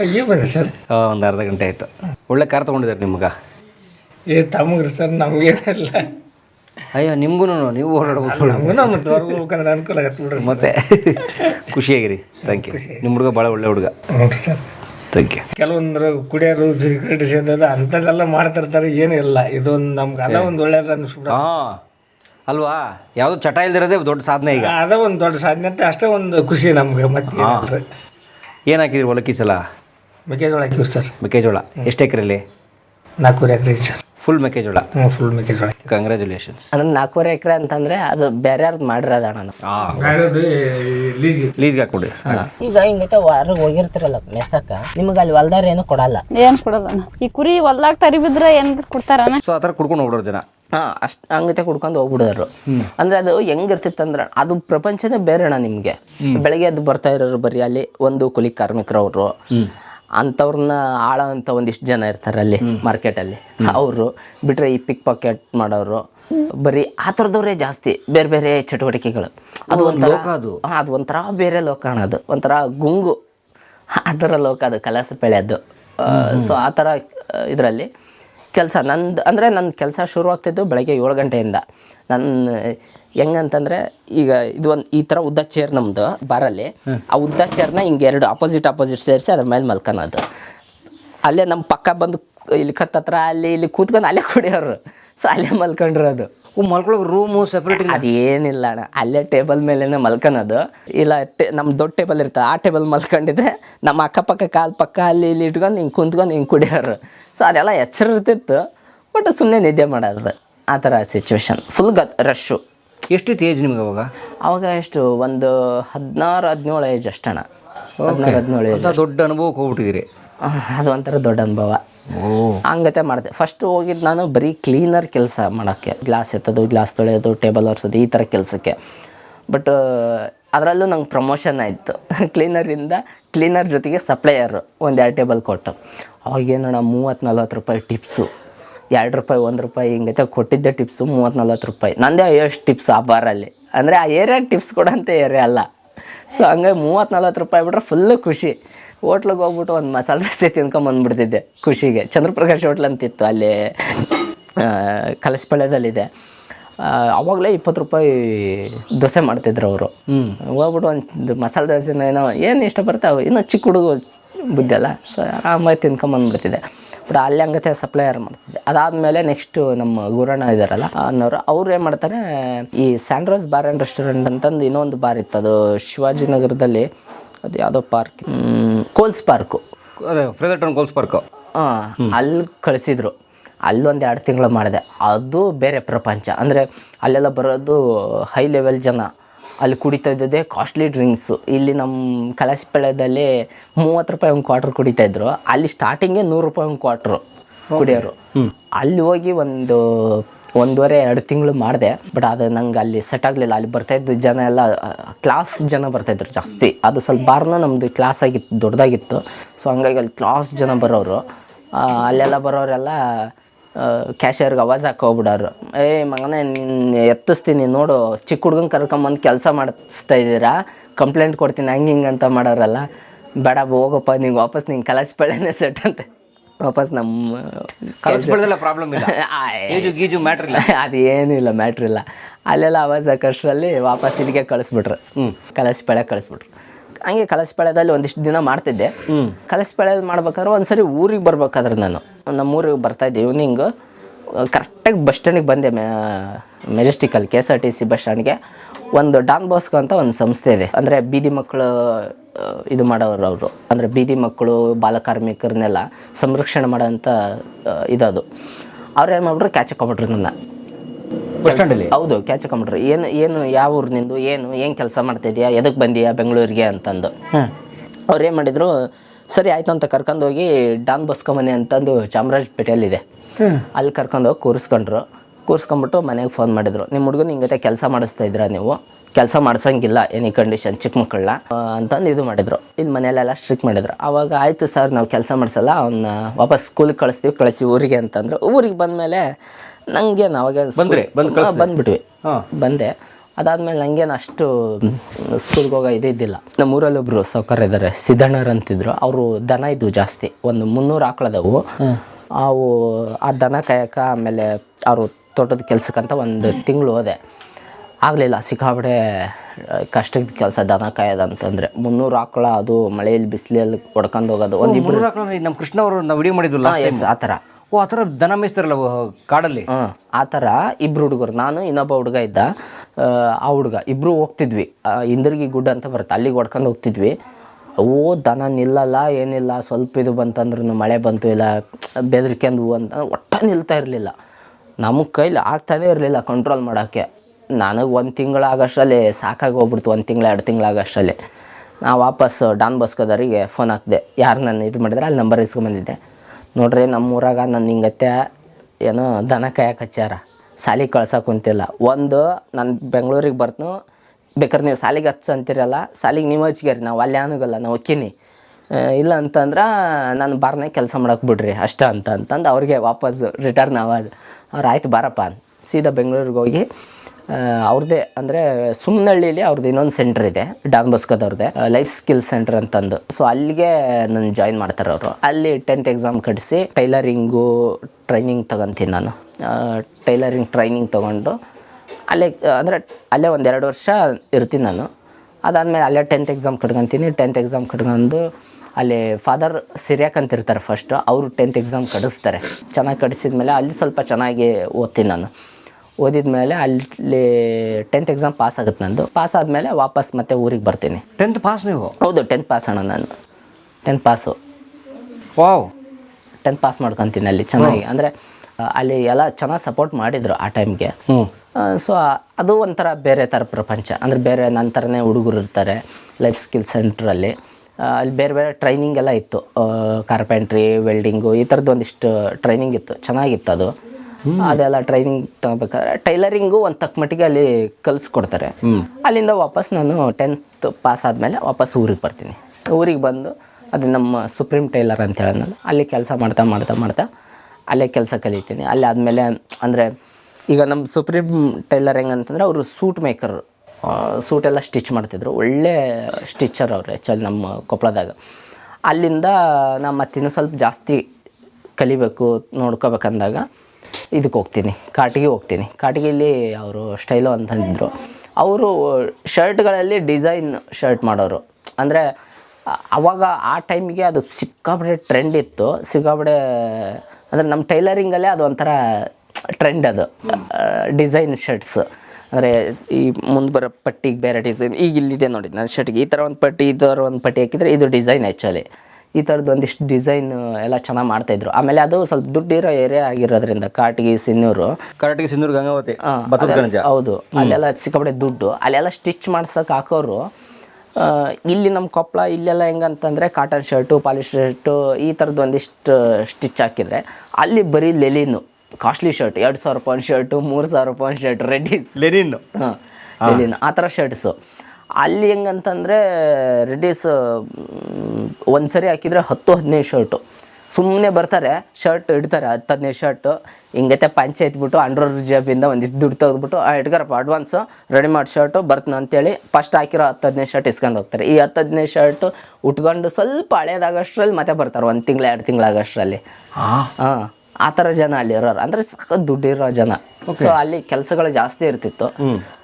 ಏನು ಬನ್ನಿ ಸರ್? ಒಂದು ಅರ್ಧ ಗಂಟೆ ಆಯಿತು. ಒಳ್ಳೆ ಕಾರ್ ತೊಗೊಂಡಿದ್ದಾರೆ ನಿಮ್ಗೆ? ಏ ತಮಗ್ರಿ ಸರ್ ನಮಗೇನಿಲ್ಲ. ಅಯ್ಯೋ ನಿಮ್ಗೂ ನೀವು ಓಡಾಡ್ಬೋದು ನಮಗೂ ನಮ್ಮ ಹೊರಗೆ ಹೋಗ್ಬೇಕಂದ್ರೆ ಅನುಕೂಲ ಆಗತ್ತೆ ಬಿಡ್ರಿ ಮತ್ತೆ ಖುಷಿಯಾಗಿರಿ. ಥ್ಯಾಂಕ್ ಯು ನಿಮ್ಮ ಹುಡುಗ ಭಾಳ ಒಳ್ಳೆ ಹುಡುಗ. ನೋಡ್ರಿ ಸರ್. ಥ್ಯಾಂಕ್ ಯು ಕೆಲವೊಂದು ಕುಡಿಯೋರು ಸಿಗರೇಟ್ ಸೇದೋದು ಅಂಥದ್ದೆಲ್ಲ ಮಾಡ್ತಿರ್ತಾರೆ ಏನೂ ಇಲ್ಲ ಇದೊಂದು ನಮ್ಗೆ ಅದ ಒಂದು ಒಳ್ಳೇದು ಅನ್ಸ್ಬಿಡ ಹಾಂ. ಅಲ್ವಾ? ಯಾವುದು ಚಟ ಇಲ್ದಿರೋದೇ ದೊಡ್ಡ ಸಾಧನೆ ಈಗ. ಅದ ಒಂದು ದೊಡ್ಡ ಸಾಧನೆ ಅಂತ ಅಷ್ಟೇ ಒಂದು ಖುಷಿ ನಮ್ಗೆ ಮತ್ತೆ ಏನಿಲ್ರಿ ಏನು ಹಾಕಿದ್ರಿ ಹೊಲಕ್ಕೆ ಈ ಸಲ? ಮೆಕ್ಕೆಜೋಳ ಹಾಕಿವಿ ಸರ್. ಮೆಕ್ಕೆಜೋಳ. ಎಷ್ಟು ಎಕರೆಲಿ? ನಾಲ್ಕೂವರೆ ಎಕರೆ ಸರ್. ಫುಲ್ ಮೆಕ್ಕೆಜೋಳ. ಹ್ಞೂ ಫುಲ್ ಮೆಕ್ಕೆಜೋಳ ಕಂಗ್ರ್ಯಾಚುಲೇಷನ್ಸ್ ಅಂದ್ರೆ ನಾಲ್ಕೂವರೆ ಎಕರೆ ಅಂತಂದ್ರೆ ಅದು ಬೇರೆ ಯಾರ್ದು ಮಾಡಿರೋದಣ್ಣ ನಾವು ಹಾಂ. ಲೀಸ್ಗೆ. ಲೀಸ್ಗೆ ಹಾಕ್ಕೊಡಿ ಈಗ ಹಿಂಗೈತೆ ವಾರ ಹೋಗಿರ್ತಿರಲ್ಲ ಮೆಸಕ ನಿಮ್ಗೆ ಅಲ್ಲಿ ಹೊಲ್ದವ್ರು ಏನು ಕೊಡಲ್ಲ? ಏನ್ ಕೊಡೋದಣ್ಣ ಈ ಕುರಿ ಹೊಲ್ದಾಗ ತರಿ ಬಿದ್ರೆ ಏನ್ ಕೊಡ್ತಾರಣ್ಣ? ಸೊ ಆ ಥರ ಕುಡ್ಕೊಂಡು ಹೋಗ್ಬಿಡೋರು ಜನ. ಹಾಂ ಅಷ್ಟು ಹಂಗತೆ ಕುಡ್ಕೊಂಡು ಹೋಗ್ಬಿಡೋರು. ಅಂದ್ರೆ ಅದು ಹೆಂಗಿರ್ತಿತ್ತು ಅಂದ್ರೆ ಅದು ಪ್ರಪಂಚನೇ ಬೇರೆ ಅಣ್ಣ ನಿಮಗೆ. ಬೆಳಗ್ಗೆ ಅದು ಬರ್ತಾ ಇರೋರು ಬರೀ ಅಲ್ಲಿ ಒಂದು ಕೂಲಿ ಕಾರ್ಮಿಕರವರು. ಅಂಥವ್ರನ್ನ ಆಳ ಅಂತ ಒಂದಿಷ್ಟು ಜನ ಇರ್ತಾರೆ ಅಲ್ಲಿ ಮಾರ್ಕೆಟಲ್ಲಿ. ಅವರು ಬಿಟ್ರೆ ಈ ಪಿಕ್ ಪಾಕೆಟ್ ಮಾಡೋರು. ಬರೀ ಆ ಥರದವ್ರೇ ಜಾಸ್ತಿ ಬೇರೆ ಬೇರೆ ಚಟುವಟಿಕೆಗಳು. ಅದು ಒಂಥರ ಅದು. ಅದು ಒಂಥರ ಬೇರೆ ಲೋಕ ಅದು. ಒಂಥರ ಗುಂಗು. ಆ ಥರ ಲೋಕ ಅದು ಕಲಸ ಅದು ಸೊ ಆ ಥರ ಇದರಲ್ಲಿ. ಕೆಲಸ ನಂದು ಅಂದರೆ ನನ್ನ ಕೆಲಸ ಶುರುವಾಗ್ತಿದ್ದು ಬೆಳಗ್ಗೆ ಏಳು ಗಂಟೆಯಿಂದ. ನನ್ನ ಹೆಂಗಂತಂದರೆ ಈಗ ಇದು ಒಂದು ಈ ಥರ ಉದ್ದ ಚೇರ್ ನಮ್ಮದು ಬಾರಲ್ಲಿ. ಆ ಉದ್ದ ಚೇರ್ನ ಹಿಂಗೆ ಎರಡು ಅಪೋಸಿಟ್ ಅಪೋಸಿಟ್ ಸೇರಿಸಿ ಅದ್ರ ಮೇಲೆ ಮಲ್ಕೊಳೋದು ಅಲ್ಲೇ ನಮ್ಮ ಪಕ್ಕ ಬಂದು ಇಲ್ಲಿ ಕತ್ತತ್ರ ಅಲ್ಲಿ ಇಲ್ಲಿ ಕೂತ್ಕೊಂಡು ಅಲ್ಲೇ ಕುಡಿಯೋರು. ಸೊ ಅಲ್ಲೇ ಮಲ್ಕೊಂಡಿರೋದು. ಓ ಮಲ್ಕೊಳಕ್ಕೆ ರೂಮು ಸೆಪ್ರೇಟ್ ಇಲ್ಲ. ಅದೇನಿಲ್ಲ ಅಣ್ಣ ಅಲ್ಲೇ ಟೇಬಲ್ ಮೇಲೇನೆ ಮಲ್ಕೊಳೋದು ಇಲ್ಲ ನಮ್ಮ ದೊಡ್ಡ ಟೇಬಲ್ ಇರ್ತದೆ ಆ ಟೇಬಲ್ ಮಲ್ಕೊಂಡಿದ್ರೆ ನಮ್ಮ ಅಕ್ಕಪಕ್ಕ ಕಾಲು ಪಕ್ಕ ಅಲ್ಲಿ ಇಲ್ಲಿ ಇಟ್ಕೊಂಡು ಹಿಂಗೆ ಕುಂತ್ಕೊಂಡು ಹಿಂಗೆ ಕುಡಿಯೋರು. ಸೊ ಅದೆಲ್ಲ ಎಚ್ಚರ ಇರ್ತಿತ್ತು ಬಟ್ ಸುಮ್ಮನೆ ನಿದ್ದೆ ಮಾಡೋದು ಆ ಥರ ಸಿಚುವೇಶನ್ ಫುಲ್ ಗತ್ ರಶ್ಶು ಎಷ್ಟು ಏಜ್ ನಿಮ್ಗೆ ಅವಾಗ? ಅವಾಗ ಎಷ್ಟು ಒಂದು ಹದಿನಾರು ಹದಿನೇಳು ಏಜ್ ಅಷ್ಟಣ್ಣ ಹದಿನಾರು ಹದಿನೇಳು ಏಜ್ ದೊಡ್ಡ ಅನುಭವಕ್ಕೆ ಹೋಗ್ಬಿಟ್ಟಿದ್ದೀರಿ. ಅದು ಒಂಥರ ದೊಡ್ಡ ಅನುಭವ. ಹಂಗತೆ ಮಾಡಿದೆ. ಫಸ್ಟ್ ಹೋಗಿದ್ದು ನಾನು ಬರೀ ಕ್ಲೀನರ್ ಕೆಲಸ ಮಾಡೋಕ್ಕೆ. ಗ್ಲಾಸ್ ಎತ್ತೋದು ಗ್ಲಾಸ್ ತೊಳೆಯೋದು ಟೇಬಲ್ ಒರೆಸೋದು ಈ ಥರ ಕೆಲಸಕ್ಕೆ. ಬಟ್ ಅದರಲ್ಲೂ ನಂಗೆ ಪ್ರಮೋಷನ್ ಆಯಿತು. ಕ್ಲೀನರಿಂದ ಕ್ಲೀನರ್ ಜೊತೆಗೆ ಸಪ್ಲೈಯರು ಒಂದು ಎರಡು ಟೇಬಲ್ ಕೊಟ್ಟು. ಅವಾಗೇನಣ್ಣ ಮೂವತ್ತು ನಲ್ವತ್ತು ರೂಪಾಯಿ ಟಿಪ್ಸು. ಎರಡು ರೂಪಾಯಿ ಒಂದು ರೂಪಾಯಿ ಹಿಂಗೈತೆ ಕೊಟ್ಟಿದ್ದೆ ಟಿಪ್ಸು ಮೂವತ್ತು ನಲ್ವತ್ತು ರೂಪಾಯಿ. ನಂದೇ ಎಷ್ಟು ಟಿಪ್ಸ್ ಆ ಬಾರಲ್ಲಿ ಅಂದರೆ ಆ ಏರಿಯಾಗೆ ಟಿಪ್ಸ್ ಕೊಡೋಂಥ ಏರಿಯಾ ಅಲ್ಲ. ಸೊ ಹಂಗಾಗಿ ಮೂವತ್ತು ನಲ್ವತ್ತು ರೂಪಾಯಿ ಬಿಟ್ರೆ ಫುಲ್ಲು ಖುಷಿ. ಹೋಟ್ಲಿಗೆ ಹೋಗ್ಬಿಟ್ಟು ಒಂದು ಮಸಾಲೆ ದೋಸೆ ತಿನ್ಕೊಂಬಂದ್ಬಿಡ್ತಿದ್ದೆ ಖುಷಿಗೆ. ಚಂದ್ರಪ್ರಕಾಶ್ ಹೋಟ್ಲ್ ಅಂತಿತ್ತು ಅಲ್ಲಿ ಕಲಸಪಾಳ್ಯದಲ್ಲಿದೆ ಅವಾಗಲೇ ಇಪ್ಪತ್ತು ರೂಪಾಯಿ ದೋಸೆ ಮಾಡ್ತಿದ್ರು ಅವರು. ಹ್ಞೂ ಹೋಗ್ಬಿಟ್ಟು ಒಂದು ಮಸಾಲೆ ದೋಸೆನ ಏನೋ ಏನು ಇಷ್ಟ ಬರ್ತಾವೆ ಇನ್ನೂ ಚಿಕ್ಕ ಹುಡುಗ ಬುದ್ಧಿ ಅಲ್ಲ ಸೊ ಆರಾಮಾಗಿ ತಿನ್ಕೊಂಬಂದ್ಬಿಡ್ತಿದ್ದೆ ಬಟ್ ಅಲ್ಲಿ ಹಂಗತೆ ಸಪ್ಲೈಯರ್ ಮಾಡ್ತಿದ್ದೆ. ಅದಾದಮೇಲೆ ನೆಕ್ಸ್ಟು ನಮ್ಮ ಗುರಣ್ಣ ಇದ್ದಾರಲ್ಲ ಅನ್ನೋರು ಅವ್ರು ಏನು ಮಾಡ್ತಾರೆ ಈ ಸ್ಯಾಂಡ್ರೋಸ್ ಬಾರ್ ಆ್ಯಂಡ್ ರೆಸ್ಟೋರೆಂಟ್ ಅಂತಂದು ಇನ್ನೊಂದು ಬಾರ್ ಇತ್ತು. ಅದು ಶಿವಾಜಿನಗರದಲ್ಲಿ ಅದು ಯಾವುದೋ ಪಾರ್ಕ್ ಕೋಲ್ಸ್ ಪಾರ್ಕು. ಅದೇ ಕೋಲ್ಸ್ ಪಾರ್ಕು. ಹಾಂ ಅಲ್ಲಿ ಕಳಿಸಿದ್ರು. ಅಲ್ಲೊಂದು ಎರಡು ತಿಂಗಳು ಮಾಡಿದೆ. ಅದು ಬೇರೆ ಪ್ರಪಂಚ. ಅಂದರೆ ಅಲ್ಲೆಲ್ಲ ಬರೋದು ಹೈ ಲೆವೆಲ್ ಜನ. ಅಲ್ಲಿ ಕುಡಿತಾ ಇದ್ದದೇ ಕಾಸ್ಟ್ಲಿ ಡ್ರಿಂಕ್ಸು ಇಲ್ಲಿ ನಮ್ಮ ಕಲಾಸಿಪಾಳ್ಯದಲ್ಲಿ ಮೂವತ್ತು ರೂಪಾಯಿ ಒಂದು ಕ್ವಾಟ್ರ್ ಕುಡಿತಾ ಇದ್ರು. ಅಲ್ಲಿ ಸ್ಟಾರ್ಟಿಂಗೇ ನೂರು ರೂಪಾಯಿ ಒಂದು ಕ್ವಾಟ್ರು ಕುಡಿಯೋರು. ಅಲ್ಲಿ ಹೋಗಿ ಒಂದು ಒಂದೂವರೆ, ಎರಡು ತಿಂಗಳು ಮಾಡಿದೆ ಬಟ್ ಅದು ನಂಗೆ ಅಲ್ಲಿ ಸೆಟ್ ಆಗಲಿಲ್ಲ. ಅಲ್ಲಿ ಬರ್ತಾಯಿದ್ದು ಜನ ಎಲ್ಲ ಕ್ಲಾಸ್ ಜನ ಬರ್ತಾಯಿದ್ರು ಜಾಸ್ತಿ. ಅದು ಸ್ವಲ್ಪ ಬಾರ್ನ ನಮ್ಮದು ಕ್ಲಾಸ್ ಆಗಿತ್ತು, ದೊಡ್ಡದಾಗಿತ್ತು. ಸೊ ಹಂಗಾಗಿ ಅಲ್ಲಿ ಕ್ಲಾಸ್ ಜನ ಬರೋರು. ಅಲ್ಲೆಲ್ಲ ಬರೋರೆಲ್ಲ ಕ್ಯಾಶಿಯರ್ಗೆ ಅವಾಜ್ ಹಾಕೋಗ್ಬಿಡೋರು ಏ, ಮಗನೇ ನಿನ್ನ ಎತ್ತಿಸ್ತೀನಿ, ನೋಡು, ಚಿಕ್ಕ ಹುಡ್ಗನ ಕರ್ಕೊಂಬಂದು ಕೆಲಸ ಮಾಡಿಸ್ತಾ ಇದ್ದೀರಾ? ಕಂಪ್ಲೇಂಟ್ ಕೊಡ್ತೀನಿ, ಹಂಗೆ ಹಿಂಗೆ ಅಂತ ಮಾಡೋರಲ್ಲ, ಬೇಡ ಹೋಗಪ್ಪ ನಿಂಗೆ ವಾಪಸ್ ನಿಂಗೆ ಕಲಾಸ್ಪಳ್ಳೆನೇ ಸೆಟ್ ಅಂತ. ವಾಪಸ್ ನಮ್ಮ ಕಳಿಸ್ಬಿಡ್ದಲ್ಲ ಪ್ರಾಬ್ಲಮ್ ಇಲ್ಲ. ಈಜು ಗೀಜು ಮ್ಯಾಟ್ರ್ ಇಲ್ಲ. ಅದೇನಿಲ್ಲ ಮ್ಯಾಟ್ರ್ ಇಲ್ಲ. ಅಲ್ಲೆಲ್ಲ ಆವಾಜ್ ಕಷ್ಟರಲ್ಲಿ ವಾಪಸ್ ಇಲ್ಲಿಗೆ ಕಳಿಸ್ಬಿಟ್ರು. ಕಲಸಿಪೇಳೆ ಕಳಿಸ್ಬಿಟ್ರು. ಹಂಗೆ ಕಲಸಿಪೇಳೆದಲ್ಲಿ ಒಂದಿಷ್ಟು ದಿನ ಮಾಡ್ತಿದ್ದೆ. ಕಲಸಿಪೇಳೆ ಮಾಡ್ಬೇಕಾದ್ರೆ ಒಂದ್ಸರಿ ಊರಿಗೆ ಬರ್ಬೇಕಾದ್ರೆ ನಾನು. ನಮ್ಮ ಊರಿಗೆ ಬರ್ತಾಯಿದ್ದೆ ಈವ್ನಿಂಗು ಕರೆಕ್ಟಾಗಿ ಬಸ್ ಸ್ಟ್ಯಾಂಡಿಗೆ ಬಂದೆ ಮೆಜೆಸ್ಟಿಕಲ್ಲಿ K S R T C bus ಸ್ಟ್ಯಾಂಡ್ಗೆ ಒಂದು ಡಾನ್ ಬಾಸ್ಕೋ ಅಂತ ಒಂದು ಸಂಸ್ಥೆ ಇದೆ. ಅಂದರೆ ಬೀದಿ ಮಕ್ಕಳು ಇದು ಮಾಡೋರು ಅವರು. ಅಂದರೆ ಬೀದಿ ಮಕ್ಕಳು ಬಾಲಕಾರ್ಮಿಕರನ್ನೆಲ್ಲ ಸಂರಕ್ಷಣೆ ಮಾಡೋಂಥ ಇದದು. ಅವ್ರು ಏನು ಮಾಡ್ಬಿಟ್ರು? ಕ್ಯಾಚ್ ಹಾಕೊಂಬಿಟ್ರು ನನ್ನ ಹೌದು ಕ್ಯಾಚ್ ಹಾಕೊಂಬಿಟ್ರು ಏನು ಏನು ಯಾವ ಊರಿನಿಂದ ನಿಂದು ಏನು ಏನು ಕೆಲಸ ಮಾಡ್ತಿದ್ಯಾ ಎದಕ್ಕೆ ಬಂದೀಯಾ ಬೆಂಗಳೂರಿಗೆ ಅಂತಂದು. ಅವ್ರು ಏನು ಮಾಡಿದರು? ಸರಿ ಆಯ್ತು ಅಂತ ಕರ್ಕೊಂಡೋಗಿ ಡಾನ್ ಬಸ್ಕೊ ಮನೆ ಅಂತಂದು ಚಾಮರಾಜಪೇಟೆಯಲ್ಲಿದೆ. ಅಲ್ಲಿ ಕರ್ಕೊಂಡೋಗಿ ಕೂರಿಸ್ಕೊಂಡ್ರು. ಕೂರಿಸ್ಕೊಂಬಿಟ್ಟು ಮನೆಗೆ ಫೋನ್ ಮಾಡಿದ್ರು. ನಿಮ್ಮ ಹುಡುಗನ ಹಿಂಗತೆ ಕೆಲಸ ಮಾಡಿಸ್ತಾ ಇದ್ದೀರಾ ನೀವು? ಕೆಲಸ ಮಾಡ್ಸೋಂಗಿಲ್ಲ ಎನಿ ಕಂಡೀಷನ್ ಚಿಕ್ಕ ಮಕ್ಕಳನ್ನ? ಅಂತಂದು ಇದು ಮಾಡಿದ್ರು. ಇಲ್ಲಿ ಮನೆಯಲ್ಲೆಲ್ಲ ಸ್ಟ್ರಿಕ್ ಮಾಡಿದ್ರು. ಆವಾಗ ಆಯಿತು ಸರ್ ನಾವು ಕೆಲಸ ಮಾಡಿಸಲ್ಲ ಅವನ್ನ ವಾಪಸ್ ಸ್ಕೂಲಿಗೆ ಕಳಿಸ್ತೀವಿ ಕಳಿಸಿ ಊರಿಗೆ ಅಂತಂದ್ರು. ಊರಿಗೆ ಬಂದಮೇಲೆ ನನಗೇನು ಅವಾಗ ಬಂದ್ರಿ? ಬಂದ್ ಹಾ, ಬಂದ್ಬಿಟ್ವಿ. ಹಾಂ. ಬಂದೆ. ಅದಾದ್ಮೇಲೆ ನನಗೇನು ಅಷ್ಟು ಸ್ಕೂಲ್ಗೆ ಹೋಗೋ ಇದು ಇದ್ದಿಲ್ಲ. ನಮ್ಮ ಊರಲ್ಲಿ ಒಬ್ರು ಸೌಕರ್ಯ ಇದ್ದಾರೆ ಸಿದ್ದಣ್ಣರು ಅಂತಿದ್ರು. ಅವರು ದನ ಇದ್ವು ಜಾಸ್ತಿ ಒಂದು ಮುನ್ನೂರು ಆಕಳದವು ಅವು ಆ ದನ ಕಾಯಕ ಆಮೇಲೆ ಅವರು ತೋಟದ ಕೆಲಸಕ್ಕಂತ ಒಂದು ತಿಂಗಳು ಹೋದೆ. ಆಗಲಿಲ್ಲ ಸಿಕ್ಕಾಪಡೆ ಕಷ್ಟದ ಕೆಲಸ ದನ ಕಾಯೋದಂತಂದರೆ ಮುನ್ನೂರು ಆಕಳ ಅದು ಮಳೆಯಲ್ಲಿ ಬಿಸಿಲಲ್ಲಿ ಹೊಡ್ಕೊಂಡು ಹೋಗೋದು. ಒಂದು ಇಬ್ಬರು ನಮ್ಮ ಕೃಷ್ಣ ಅವರು ನಾವು ವಿಡಿಯೋ ಮಾಡಿದ್ವಲ್ಲ ಎಸ್ ಆ ಥರ ಓ ಆ ಥರ ದನ ಮೇಯಿಸ್ತಾರಲ್ಲ ಕಾಡಲ್ಲಿ? ಹಾಂ ಆ ಥರ ಇಬ್ಬರು ಹುಡುಗರು. ನಾನು ಇನ್ನೊಬ್ಬ ಹುಡುಗ ಇದ್ದ. ಆ, ಹುಡುಗ ಇಬ್ಬರು ಹೋಗ್ತಿದ್ವಿ. ಇಂದ್ರಗಿ ಗುಡ್ಡ ಅಂತ ಬರುತ್ತೆ. ಅಲ್ಲಿಗೆ ಹೊಡ್ಕೊಂಡು ಹೋಗ್ತಿದ್ವಿ. ಓ ದನ ನಿಲ್ಲಲ್ಲ ಏನಿಲ್ಲ ಸ್ವಲ್ಪ ಇದು ಬಂತಂದ್ರೂ ಮಳೆ ಬಂತು ಇಲ್ಲ ಬೆದರಿಕೆಂದು ಅಂತ ಒಟ್ಟ ನಿಲ್ತಾ ಇರಲಿಲ್ಲ. ನಮ್ಮ ಕೈಲಿ ಆಗ್ತಾನೇ ಇರಲಿಲ್ಲ ಕಂಟ್ರೋಲ್ ಮಾಡೋಕ್ಕೆ. ನನಗೆ ಒಂದು ತಿಂಗಳಾಗಷ್ಟರಲ್ಲಿ ಸಾಕಾಗಿ ಹೋಗ್ಬಿಡ್ತು, ಒಂದು ತಿಂಗಳು, ಎರಡು ತಿಂಗಳಾಗಷ್ಟರಲ್ಲಿ ನಾ ವಾಪಸ್ ಡಾನ್ ಬಸ್ಕೋದವರಿಗೆ ಫೋನ್ ಹಾಕಿದೆ. ಯಾರು ನಾನು ಇದು ಮಾಡಿದ್ರೆ ಅಲ್ಲಿ ನಂಬರ್ ಇಸ್ಕೊಂಬಂದಿದ್ದೆ. ನೋಡ್ರಿ ನಮ್ಮ ಊರಾಗ ನನ್ನ ಹಿಂಗತ್ತೆ, ಏನೋ ದನ ಕಾಯಕ್ಕೆ ಹಚ್ಚಾರ ಸಾಲಿಗೆ ಕಳ್ಸೋಕೆ ಕುಂತಿಲ್ಲ. ಒಂದು ನಾನು ಬೆಂಗಳೂರಿಗೆ ಬರ್ತನು ಬೇಕಾದ್ರೆ ನೀವು ಸಾಲಿಗೆ ಹಚ್ಚು ಅಂತೀರಲ್ಲ, ಸಾಲಿಗೆ ನೀವು ಹಚ್ಗ್ಯಾರಿ ನಾವು ಅಲ್ಲಿ ಅನುಗಲ್ಲ ನಾವು ಒಕ್ಕಿನಿ ಇಲ್ಲ ಅಂತಂದ್ರೆ ನಾನು ಬಾರ್ನೇ ಕೆಲಸ ಮಾಡೋಕೆ ಬಿಡ್ರಿ, ಅಷ್ಟ ಅಂತ. ಅಂತಂದು ಅವ್ರಿಗೆ ವಾಪಸ್ ರಿಟರ್ನ್ ಆವಾಜ್ ಅವ್ರು, ಆಯ್ತು ಬಾರಪ್ಪ. ಸೀದಾ ಬೆಂಗಳೂರಿಗೆ ಹೋಗಿ ಅವ್ರದ್ದೇ ಅಂದರೆ ಸುಮ್ನಹಳ್ಳಿಲಿ ಅವ್ರದ್ದು ಇನ್ನೊಂದು ಸೆಂಟರ್ ಇದೆ, ಡಾನ್ ಬಸ್ಕೋದವ್ರದ್ದೇ ಲೈಫ್ ಸ್ಕಿಲ್ ಸೆಂಟರ್ ಅಂತಂದು. ಸೊ ಅಲ್ಲಿಗೆ ನಾನು ಜಾಯಿನ್ ಮಾಡ್ತಾರೆ ಅವರು. ಅಲ್ಲಿ ಟೆಂತ್ ಎಕ್ಸಾಮ್ ಕಟ್ಟಿಸಿ ಟೈಲರಿಂಗು ಟ್ರೈನಿಂಗ್ ತಗೊತೀನಿ ನಾನು. ಟೈಲರಿಂಗ್ ಟ್ರೈನಿಂಗ್ ತೊಗೊಂಡು ಅಲ್ಲೇ, ಅಂದರೆ ಅಲ್ಲೇ ಒಂದು ಎರಡು ವರ್ಷ ಇರ್ತೀನಿ ನಾನು. ಅದಾದಮೇಲೆ ಅಲ್ಲೇ ಟೆಂತ್ ಎಕ್ಸಾಮ್ ಕಟ್ಕೊತೀನಿ. ಟೆಂತ್ ಎಕ್ಸಾಮ್ ಕಟ್ಕೊಂಡು ಅಲ್ಲಿ ಫಾದರ್ ಸಿರಿಯಾಕ್ ಅಂತ ಇರ್ತಾರೆ ಫಸ್ಟು ಅವರು ಟೆಂತ್ ಎಕ್ಸಾಮ್ ಕಡಿಸ್ತಾರೆ. ಚೆನ್ನಾಗಿ ಕಡಿಸಿದ್ಮೇಲೆ ಅಲ್ಲಿ ಸ್ವಲ್ಪ ಚೆನ್ನಾಗಿ ಓದ್ತೀನಿ ನಾನು. ಓದಿದ ಮೇಲೆ ಅಲ್ಲಿ ಟೆಂತ್ ಎಕ್ಸಾಮ್ ಪಾಸ್ ಆಗುತ್ತೆ ನಂದು. ಪಾಸ್ ಆದಮೇಲೆ ವಾಪಸ್ ಮತ್ತೆ ಊರಿಗೆ ಬರ್ತೀನಿ. ಟೆಂತ್ ಪಾಸ್ ನೀವು? ಹೌದು ಟೆಂತ್ ಪಾಸ್ ಅಣ್ಣ ನಾನು. Tenth pass wow tenth pass ಮಾಡ್ಕೊತೀನಿ ಅಲ್ಲಿ ಚೆನ್ನಾಗಿ. ಅಂದರೆ ಅಲ್ಲಿ ಎಲ್ಲ ಚೆನ್ನಾಗಿ ಸಪೋರ್ಟ್ ಮಾಡಿದರು ಆ ಟೈಮ್ಗೆ ಸೊ ಅದು ಒಂಥರ ಬೇರೆ ಥರ ಪ್ರಪಂಚ. ಅಂದರೆ ಬೇರೆ ನನ್ನ ಥರನೇ ಹುಡುಗರು ಇರ್ತಾರೆ ಲೈಫ್ ಸ್ಕಿಲ್ ಸೆಂಟ್ರಲ್ಲಿ ಅಲ್ಲಿ ಬೇರೆ ಬೇರೆ ಟ್ರೈನಿಂಗ್ ಎಲ್ಲ ಇತ್ತು. ಕಾರ್ಪೆಂಟ್ರಿ ವೆಲ್ಡಿಂಗು ಈ ಥರದ್ದು ಒಂದಿಷ್ಟು ಟ್ರೈನಿಂಗ್ ಇತ್ತು. ಚೆನ್ನಾಗಿತ್ತು ಅದು. ಅದೆಲ್ಲ ಟ್ರೈನಿಂಗ್ ತಗೋಬೇಕಾದ್ರೆ ಟೈಲರಿಂಗು ಒಂದು ತಕ್ಕ ಮಟ್ಟಿಗೆ ಅಲ್ಲಿ ಕಲಿಸ್ಕೊಡ್ತಾರೆ. ಅಲ್ಲಿಂದ ವಾಪಸ್ ನಾನು ಟೆಂತ್ ಪಾಸ್ ಆದಮೇಲೆ ವಾಪಸ್ ಊರಿಗೆ ಬರ್ತೀನಿ. ಊರಿಗೆ ಬಂದು ಅದು ನಮ್ಮ ಸುಪ್ರೀಂ ಟೈಲರ್ ಅಂತ ಹೇಳೋಣ ಅಲ್ಲಿ ಕೆಲಸ ಮಾಡ್ತಾ ಮಾಡ್ತಾ ಮಾಡ್ತಾ ಅಲ್ಲೇ ಕೆಲಸ ಕಲಿತೀನಿ. ಅಲ್ಲಿ ಆದಮೇಲೆ ಅಂದರೆ ಈಗ ನಮ್ಮ ಸುಪ್ರೀಂ ಟೈಲರ್ ಹೆಂಗಂತಂದ್ರೆ ಅವರು ಸೂಟ್ ಮೇಕರ್ ಸೂಟ್ ಎಲ್ಲ ಸ್ಟಿಚ್ ಮಾಡ್ತಿದ್ರು. ಒಳ್ಳೆ ಸ್ಟಿಚ್ಚರ್ ಅವ್ರು ಆ್ಯಕ್ಚುಲಿ ನಮ್ಮ ಕೊಪ್ಪಳದಾಗ. ಅಲ್ಲಿಂದ ನಾ ಮತ್ತಿನ್ನೂ ಸ್ವಲ್ಪ ಜಾಸ್ತಿ ಕಲಿಬೇಕು, ನೋಡ್ಕೋಬೇಕಂದಾಗ ಇದಕ್ಕೆ ಹೋಗ್ತೀನಿ, ಕಾಟಿಗೆ ಹೋಗ್ತೀನಿ. ಕಾಟಿಗೆಯಲ್ಲಿ ಅವರು ಸ್ಟೈಲು ಅಂತಂದಿದ್ರು ಅವರು ಶರ್ಟ್ಗಳಲ್ಲಿ ಡಿಸೈನ್ ಶರ್ಟ್ ಮಾಡೋರು. ಅಂದರೆ, ಅವಾಗ ಆ ಟೈಮಿಗೆ ಅದು ಸಿಕ್ಕಾಬಡೆ ಟ್ರೆಂಡ್ ಇತ್ತು. ಸಿಕ್ಕಾಬಡೆ ಅಂದರೆ ನಮ್ಮ ಟೈಲರಿಂಗಲ್ಲೇ ಅದು ಒಂಥರ ಟ್ರೆಂಡ್ ಅದು ಡಿಸೈನ್ ಶರ್ಟ್ಸ್ ಅಂದರೆ ಈ ಮುಂದೆ ಬರೋ ಪಟ್ಟಿಗೆ ಬೇರೆ ಡಿಸೈನ್ ಈಗ ಇಲ್ಲಿದೆ ನೋಡಿ ನನ್ನ ಶರ್ಟ್ಗೆ ಈ ಥರ ಒಂದು ಪಟ್ಟಿ ಈ ಥರ ಒಂದು ಪಟ್ಟಿ ಹಾಕಿದರೆ ಇದು ಡಿಸೈನ್ ಆ್ಯಕ್ಚುಲಿ ಈ ಥರದ್ದು ಒಂದಿಷ್ಟು ಡಿಸೈನ್ ಎಲ್ಲ ಚೆನ್ನಾಗಿ ಮಾಡ್ತಾಯಿದ್ರು ಆಮೇಲೆ ಅದು ಸ್ವಲ್ಪ ದುಡ್ಡಿರೋ ಏರಿಯಾ ಆಗಿರೋದ್ರಿಂದ ಕಾಟಿಗೆ ಸಿನ್ನೂರು. ಕಾಟಗಿ ಸಿಂಧೂರು ಗಂಗಾವತಿ ಹೌದು ಅಲ್ಲೆಲ್ಲ ಸಿಕ್ಕಾಪಟ್ಟೆ ದುಡ್ಡು. ಅಲ್ಲೆಲ್ಲ ಸ್ಟಿಚ್ ಮಾಡ್ಸೋಕೆ ಹಾಕೋರು. ಇಲ್ಲಿ ನಮ್ಮ ಕೊಪ್ಪಳ ಇಲ್ಲೆಲ್ಲ ಹೆಂಗಂತಂದರೆ ಕಾಟನ್ ಶರ್ಟು ಪಾಲಿಶ್ ಶರ್ಟು ಈ ಥರದ್ದು ಒಂದಿಷ್ಟು ಸ್ಟಿಚ್ ಹಾಕಿದರೆ ಅಲ್ಲಿ ಬರೀ ಲೆಲಿನು ಕಾಸ್ಟ್ಲಿ ಶರ್ಟ್ ಎರಡು ಸಾವಿರ ರೂಪಾಯಿ ಶರ್ಟು ಮೂರು ಸಾವಿರ ರೂಪಾಯಿ ಶರ್ಟ್ ರೆಡ್ಡಿಸ್. ಲೆನಿನ್. ಹಾಂ ಲೆನಿನ್. ಆ ಥರ ಶರ್ಟ್ಸು ಅಲ್ಲಿ ಹೆಂಗಂತಂದರೆ ರೆಡ್ಡಿಸ್ ಒಂದು ಸರಿ ಹಾಕಿದರೆ ಹತ್ತು ಹದಿನೈದು ಶರ್ಟು ಸುಮ್ಮನೆ ಬರ್ತಾರೆ ಶರ್ಟ್ ಇಡ್ತಾರೆ ಹತ್ತು ಹದಿನೈದು ಶರ್ಟು ಹಿಂಗತ್ತೆ ಪಂಚೆ ಎತ್ಬಿಟ್ಟು ಅಂಡ್ರೋರ್ ಜಾಬಿಂದ ಒಂದಿಷ್ಟು ದುಡ್ಡು ತೆಗೆದ್ಬಿಟ್ಟು ಆ, ಇಟ್ಕರಪ್ಪ ಅಡ್ವಾನ್ಸು ರೆಡಿ ಮಾಡಿ ಶರ್ಟು ಬರ್ತೀನಿ ಅಂತೇಳಿ ಫಸ್ಟ್ ಹಾಕಿರೋ ಹತ್ತು ಹದಿನೈದು ಶರ್ಟ್ ಇಸ್ಕೊಂಡು ಹೋಗ್ತಾರೆ. ಈ ಹತ್ತು ಹದಿನೈದು ಶರ್ಟು ಉಟ್ಕೊಂಡು ಸ್ವಲ್ಪ ಹಳೇದಾಗಷ್ಟರಲ್ಲಿ ಮತ್ತೆ ಬರ್ತಾರೆ ಒಂದು ತಿಂಗಳು ಎರಡು ತಿಂಗಳಾಗಷ್ಟರಲ್ಲಿ. ಹಾಂ. ಆ ಥರ ಜನ ಅಲ್ಲಿ ಇರೋರು. ಅಂದರೆ ಸಖತ್ ದುಡ್ಡಿರೋ ಜನ. ಸೊ ಅಲ್ಲಿ ಕೆಲಸಗಳು ಜಾಸ್ತಿ ಇರ್ತಿತ್ತು.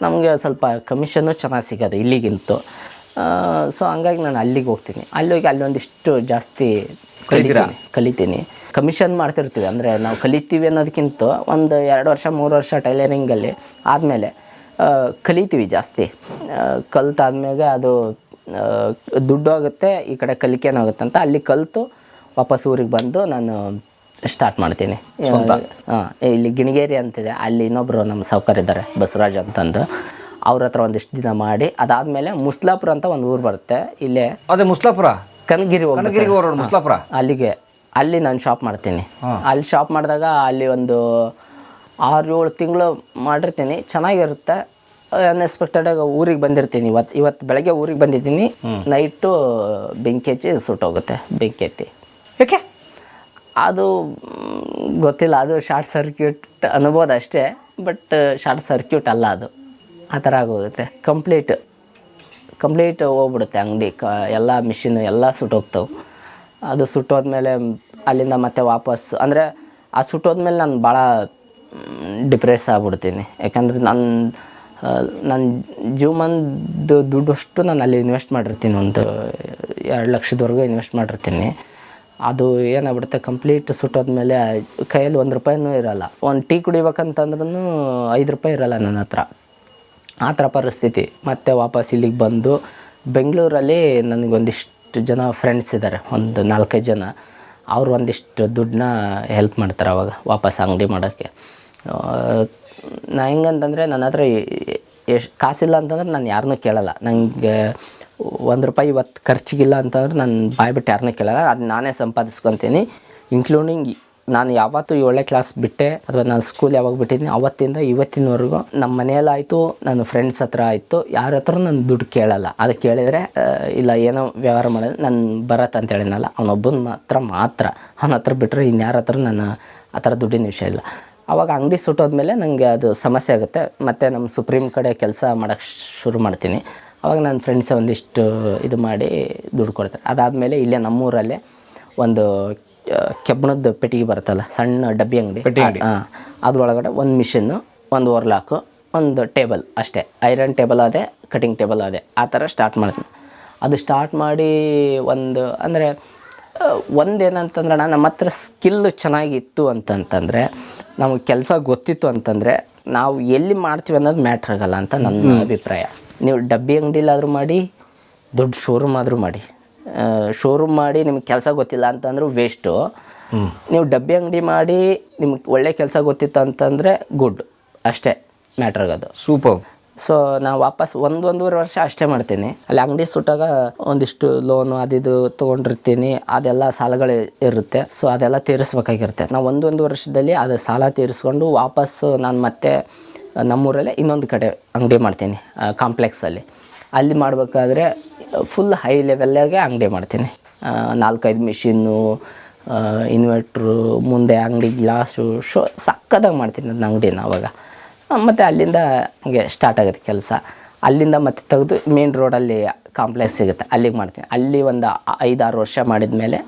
ನಮಗೆ ಸ್ವಲ್ಪ ಕಮಿಷನ್ನು ಚೆನ್ನಾಗಿ ಸಿಗೋದು. ಇಲ್ಲಿಗಿಂತ ಸೊ ಹಂಗಾಗಿ ನಾನು ಅಲ್ಲಿಗೆ ಹೋಗ್ತೀನಿ. ಅಲ್ಲೋಗಿ ಅಲ್ಲೊಂದಿಷ್ಟು ಅಲ್ಲಿ ಒಂದಿಷ್ಟು ಜಾಸ್ತಿ ಕಲಿತೀನಿ. ಕಲಿತೀನಿ. ಕಮಿಷನ್ ಮಾಡ್ತಿರ್ತೀವಿ. ಅಂದರೆ ನಾವು ಕಲಿತೀವಿ ಅನ್ನೋದಕ್ಕಿಂತ ಒಂದು ಎರಡು ವರ್ಷ ಮೂರು ವರ್ಷ ಟೈಲರಿಂಗಲ್ಲಿ ಆದಮೇಲೆ ಕಲಿತೀವಿ ಜಾಸ್ತಿ. ಕಲಿತಾದ್ಮೇಲೆ ಅದು ದುಡ್ಡು ಆಗುತ್ತೆ ಈ ಕಡೆ ಕಲಿಕೆನೂ ಆಗುತ್ತೆ ಅಂತ ಅಲ್ಲಿ ಕಲಿತು ವಾಪಸ್ ಊರಿಗೆ ಬಂದು ನಾನು ಸ್ಟಾರ್ಟ್ ಮಾಡ್ತೀನಿ. ಹಾಂ ಇಲ್ಲಿ ಗಿಣಿಗೇರಿ ಅಂತಿದೆ. ಅಲ್ಲಿ ಇನ್ನೊಬ್ಬರು ನಮ್ಮ ಸಾವುಕಾರ ಇದ್ದಾರೆ ಬಸವರಾಜ್ ಅಂತಂದು. ಅವ್ರ ಹತ್ರ ಒಂದಿಷ್ಟು ದಿನ ಮಾಡಿ ಅದಾದಮೇಲೆ ಮುಸ್ಲಾಪುರ ಅಂತ ಒಂದು ಊರು ಬರುತ್ತೆ. ಇಲ್ಲೇ ಅದೇ ಮುಸ್ಲಾಪುರ? ಕನಗಿರಿ ಮುಸ್ಲಾಪುರ? ಅಲ್ಲಿಗೆ ಅಲ್ಲಿ ನಾನು ಶಾಪ್ ಮಾಡ್ತೀನಿ. ಅಲ್ಲಿ ಶಾಪ್ ಮಾಡಿದಾಗ ಅಲ್ಲಿ ಒಂದು ಆರು ಏಳು ತಿಂಗಳು ಮಾಡಿರ್ತೀನಿ. ಚೆನ್ನಾಗಿರುತ್ತೆ. ಅನ್ಎಕ್ಸ್ಪೆಕ್ಟೆಡಾಗಿ ಊರಿಗೆ ಬಂದಿರ್ತೀನಿ. ಇವತ್ತು ಇವತ್ತು ಬೆಳಗ್ಗೆ ಊರಿಗೆ ಬಂದಿದ್ದೀನಿ. ನೈಟು ಬೆಂಕಿ ಹಚ್ಚಿ ಸುಟ್ಟೋಗುತ್ತೆ ಬೆಂಕಿ ಎತ್ತಿ. ಯಾಕೆ? ಅದು ಗೊತ್ತಿಲ್ಲ. ಅದು ಶಾರ್ಟ್ ಸರ್ಕ್ಯೂಟ್ ಅನ್ಬೋದು ಅಷ್ಟೇ, ಬಟ್ ಶಾರ್ಟ್ ಸರ್ಕ್ಯೂಟ್ ಅಲ್ಲ ಅದು. ಆ ಥರ ಆಗೋಗುತ್ತೆ. ಕಂಪ್ಲೀಟ್ ಕಂಪ್ಲೀಟ್ ಹೋಗ್ಬಿಡುತ್ತೆ ಅಂಗಡಿ. ಕ, ಎಲ್ಲ ಮಿಷಿನ್ ಎಲ್ಲ ಸುಟ್ಟೋಗ್ತವೆ. ಅದು ಸುಟ್ಟೋದ್ಮೇಲೆ ಅಲ್ಲಿಂದ ಮತ್ತೆ ವಾಪಸ್, ಅಂದರೆ ಆ ಸುಟ್ಟೋದ್ಮೇಲೆ ನಾನು ಭಾಳ ಡಿಪ್ರೆಸ್ ಆಗ್ಬಿಡ್ತೀನಿ. ಯಾಕಂದರೆ ನನ್ನ ನನ್ನ ಜೀವನದ ದುಡ್ಡಷ್ಟು ನಾನು ಅಲ್ಲಿ ಇನ್ವೆಸ್ಟ್ ಮಾಡಿರ್ತೀನಿ. ಒಂದು, ಎರಡು ಲಕ್ಷದವರೆಗೂ ಇನ್ವೆಸ್ಟ್ ಮಾಡಿರ್ತೀನಿ. ಅದು ಏನಾಗ್ಬಿಡುತ್ತೆ ಕಂಪ್ಲೀಟ್ ಸುಟ್ಟೋದ್ಮೇಲೆ ಕೈಯಲ್ಲಿ ಒಂದು ರೂಪಾಯಿನೂ ಇರೋಲ್ಲ. ಒಂದು ಟೀ ಕುಡಿಬೇಕಂತಂದ್ರೂ ಐದು ರೂಪಾಯಿ ಇರಲ್ಲ ನನ್ನ ಹತ್ರ. ಆ ಥರ ಪರಿಸ್ಥಿತಿ. ಮತ್ತೆ ವಾಪಸ್ ಇಲ್ಲಿಗೆ ಬಂದು ಬೆಂಗಳೂರಲ್ಲಿ ನನಗೊಂದಿಷ್ಟು ಜನ ಫ್ರೆಂಡ್ಸ್ ಇದ್ದಾರೆ ಒಂದು ನಾಲ್ಕೈದು ಜನ. ಅವ್ರು ಒಂದಿಷ್ಟು ದುಡ್ಡನ್ನ ಹೆಲ್ಪ್ ಮಾಡ್ತಾರೆ ಅವಾಗ, ವಾಪಸ್ ಅಂಗಡಿ ಮಾಡೋಕ್ಕೆ. ನಾ ಹೆಂಗಂತಂದರೆ ನನ್ನ ಹತ್ರ ಎಷ್ಟು ಕಾಸಿಲ್ಲ ಅಂತಂದ್ರೆ ನಾನು ಯಾರನ್ನೂ ಕೇಳಲ್ಲ. ನನಗೆ ಒಂದು ರೂಪಾಯಿ ಇವತ್ತು ಖರ್ಚಿಗಿಲ್ಲ ಅಂತಂದ್ರೆ ನಾನು ಬಾಯ್ಬಿಟ್ಟು ಯಾರನ್ನೇ ಕೇಳಲ್ಲ. ಅದು ನಾನೇ ಸಂಪಾದಿಸ್ಕೊತೀನಿ. ಇನ್ಕ್ಲೂಡಿಂಗ್ ನಾನು ಯಾವತ್ತೂ ಏಳನೇ ಕ್ಲಾಸ್ ಬಿಟ್ಟೆ, ಅಥವಾ ನಾನು ಸ್ಕೂಲ್ ಯಾವಾಗ ಬಿಟ್ಟಿದ್ದೀನಿ ಅವತ್ತಿಂದ ಇವತ್ತಿನವರೆಗೂ ನಮ್ಮ ಮನೆಯಲ್ಲಾಯಿತು ನನ್ನ ಫ್ರೆಂಡ್ಸ್ ಹತ್ರ ಆಯಿತು, ಯಾರ ಹತ್ರ ನಾನು ದುಡ್ಡು ಕೇಳಲ್ಲ. ಅದು ಕೇಳಿದರೆ ಇಲ್ಲ, ಏನೋ ವ್ಯವಹಾರ ಮಾಡೋದು ನಾನು ಬರತ್ತೆ ಅಂತ ಹೇಳಿದ್ನಲ್ಲ, ಅವನೊಬ್ಬನ ಮಾತ್ರ ಮಾತ್ರ. ಅವನ ಹತ್ರ ಬಿಟ್ಟರೆ ಇನ್ಯಾರ ಹತ್ರ ನಾನು ಆ ಥರ ದುಡ್ಡಿನ ವಿಷಯ ಇಲ್ಲ. ಆವಾಗ ಅಂಗಡಿ ಸುಟ್ಟೋದ್ಮೇಲೆ ನನಗೆ ಅದು ಸಮಸ್ಯೆ ಆಗುತ್ತೆ. ಮತ್ತು ನಮ್ಮ ಸುಪ್ರೀಂ ಕಡೆ ಕೆಲಸ ಮಾಡೋಕ್ಕೆ ಶುರು ಮಾಡ್ತೀನಿ. ಅವಾಗ ನನ್ನ ಫ್ರೆಂಡ್ಸ್ ಒಂದಿಷ್ಟು ಇದು ಮಾಡಿ ದುಡ್ಡು ಕೊಡ್ತಾರೆ. ಅದಾದಮೇಲೆ ಇಲ್ಲೇ ನಮ್ಮೂರಲ್ಲೇ ಒಂದು ಕೆಬ್ಬಣದ ಪೆಟ್ಟಿಗೆ ಬರುತ್ತಲ್ಲ ಸಣ್ಣ ಡಬ್ಬಿ ಅಂಗಡಿ. ಹಾಂ ಅದ್ರೊಳಗಡೆ ಒಂದು ಮಿಷಿನ್ನು ಒಂದು ಓರ್ಲಾಕು ಒಂದು ಟೇಬಲ್ ಅಷ್ಟೇ. ಐರನ್ ಟೇಬಲ್ ಅದೇ ಕಟಿಂಗ್ ಟೇಬಲ್ ಅದೇ. ಆ ಥರ ಸ್ಟಾರ್ಟ್ ಮಾಡ್ತೀನಿ. ಅದು ಸ್ಟಾರ್ಟ್ ಮಾಡಿ ಒಂದು ಅಂದರೆ ಒಂದೇನಂತಂದ್ರೆ ನಮ್ಮ ಹತ್ರ ಸ್ಕಿಲ್ ಚೆನ್ನಾಗಿತ್ತು ಅಂತಂತಂದರೆ ನಮಗೆ ಕೆಲಸ ಗೊತ್ತಿತ್ತು ಅಂತಂದರೆ ನಾವು ಎಲ್ಲಿ ಮಾಡ್ತೀವಿ ಅನ್ನೋದು ಮ್ಯಾಟ್ರ್ ಆಗಲ್ಲ ಅಂತ ನನ್ನ ಅಭಿಪ್ರಾಯ. ನೀವು ಡಬ್ಬಿ ಅಂಗಡಿಲಾದರೂ ಮಾಡಿ ದೊಡ್ಡ ಶೋರೂಮ್ ಆದರೂ ಮಾಡಿ. ಶೋರೂಮ್ ಮಾಡಿ ನಿಮ್ಗೆ ಕೆಲಸ ಗೊತ್ತಿಲ್ಲ ಅಂತಂದ್ರೂ ವೇಸ್ಟು ನೀವು ಡಬ್ಬಿ ಅಂಗಡಿ ಮಾಡಿ ನಿಮ್ಗೆ ಒಳ್ಳೆ ಕೆಲಸ ಗೊತ್ತಿತ್ತು ಅಂತಂದರೆ ಗುಡ್ ಅಷ್ಟೇ ಮ್ಯಾಟ್ರ್ ಆಗೋದು. ಸೂಪರ್ ಸೊ ನಾವು ವಾಪಸ್ ಒಂದು ಒಂದೂವರೆ ವರ್ಷ ಅಷ್ಟೇ ಮಾಡ್ತೀನಿ. ಅಲ್ಲಿ ಅಂಗಡಿ ಸುಟ್ಟಾಗ ಒಂದಿಷ್ಟು ಲೋನು ಅದಿದು ತೊಗೊಂಡಿರ್ತೀನಿ. ಅದೆಲ್ಲ ಸಾಲಗಳು ಇರುತ್ತೆ. ಸೊ ಅದೆಲ್ಲ ತೀರಿಸ್ಬೇಕಾಗಿರುತ್ತೆ. ನಾವು ಒಂದೊಂದು ವರ್ಷದಲ್ಲಿ ಅದು ಸಾಲ ತೀರಿಸ್ಕೊಂಡು ವಾಪಸ್ಸು ನಾನು ಮತ್ತೆ ನಮ್ಮೂರಲ್ಲೇ ಇನ್ನೊಂದು ಕಡೆ ಅಂಗಡಿ ಮಾಡ್ತೀನಿ ಕಾಂಪ್ಲೆಕ್ಸಲ್ಲಿ ಅಲ್ಲಿ. ಮಾಡಬೇಕಾದ್ರೆ ಫುಲ್ ಹೈ ಲೆವೆಲ್ಲಾಗೆ ಅಂಗಡಿ ಮಾಡ್ತೀನಿ. ನಾಲ್ಕೈದು ಮಿಷಿನ್ನು ಇನ್ವರ್ಟ್ರು ಮುಂದೆ ಅಂಗಡಿ ಗ್ಲಾಸು ಶೋ ಸಕ್ಕದಾಗಿ ಮಾಡ್ತೀನಿ ನನ್ನ ಅಂಗಡಿನ ಅವಾಗ. ಮತ್ತು ಅಲ್ಲಿಂದ ಹಂಗೆ ಸ್ಟಾರ್ಟ್ ಆಗುತ್ತೆ ಕೆಲಸ. ಅಲ್ಲಿಂದ ಮತ್ತೆ ತೆಗೆದು ಮೇನ್ ರೋಡಲ್ಲಿ ಕಾಂಪ್ಲೆಕ್ಸ್ ಸಿಗುತ್ತೆ. ಅಲ್ಲಿಗೆ ಮಾಡ್ತೀನಿ. ಅಲ್ಲಿ ಒಂದು ಐದಾರು ವರ್ಷ ಮಾಡಿದ ಮೇಲೆ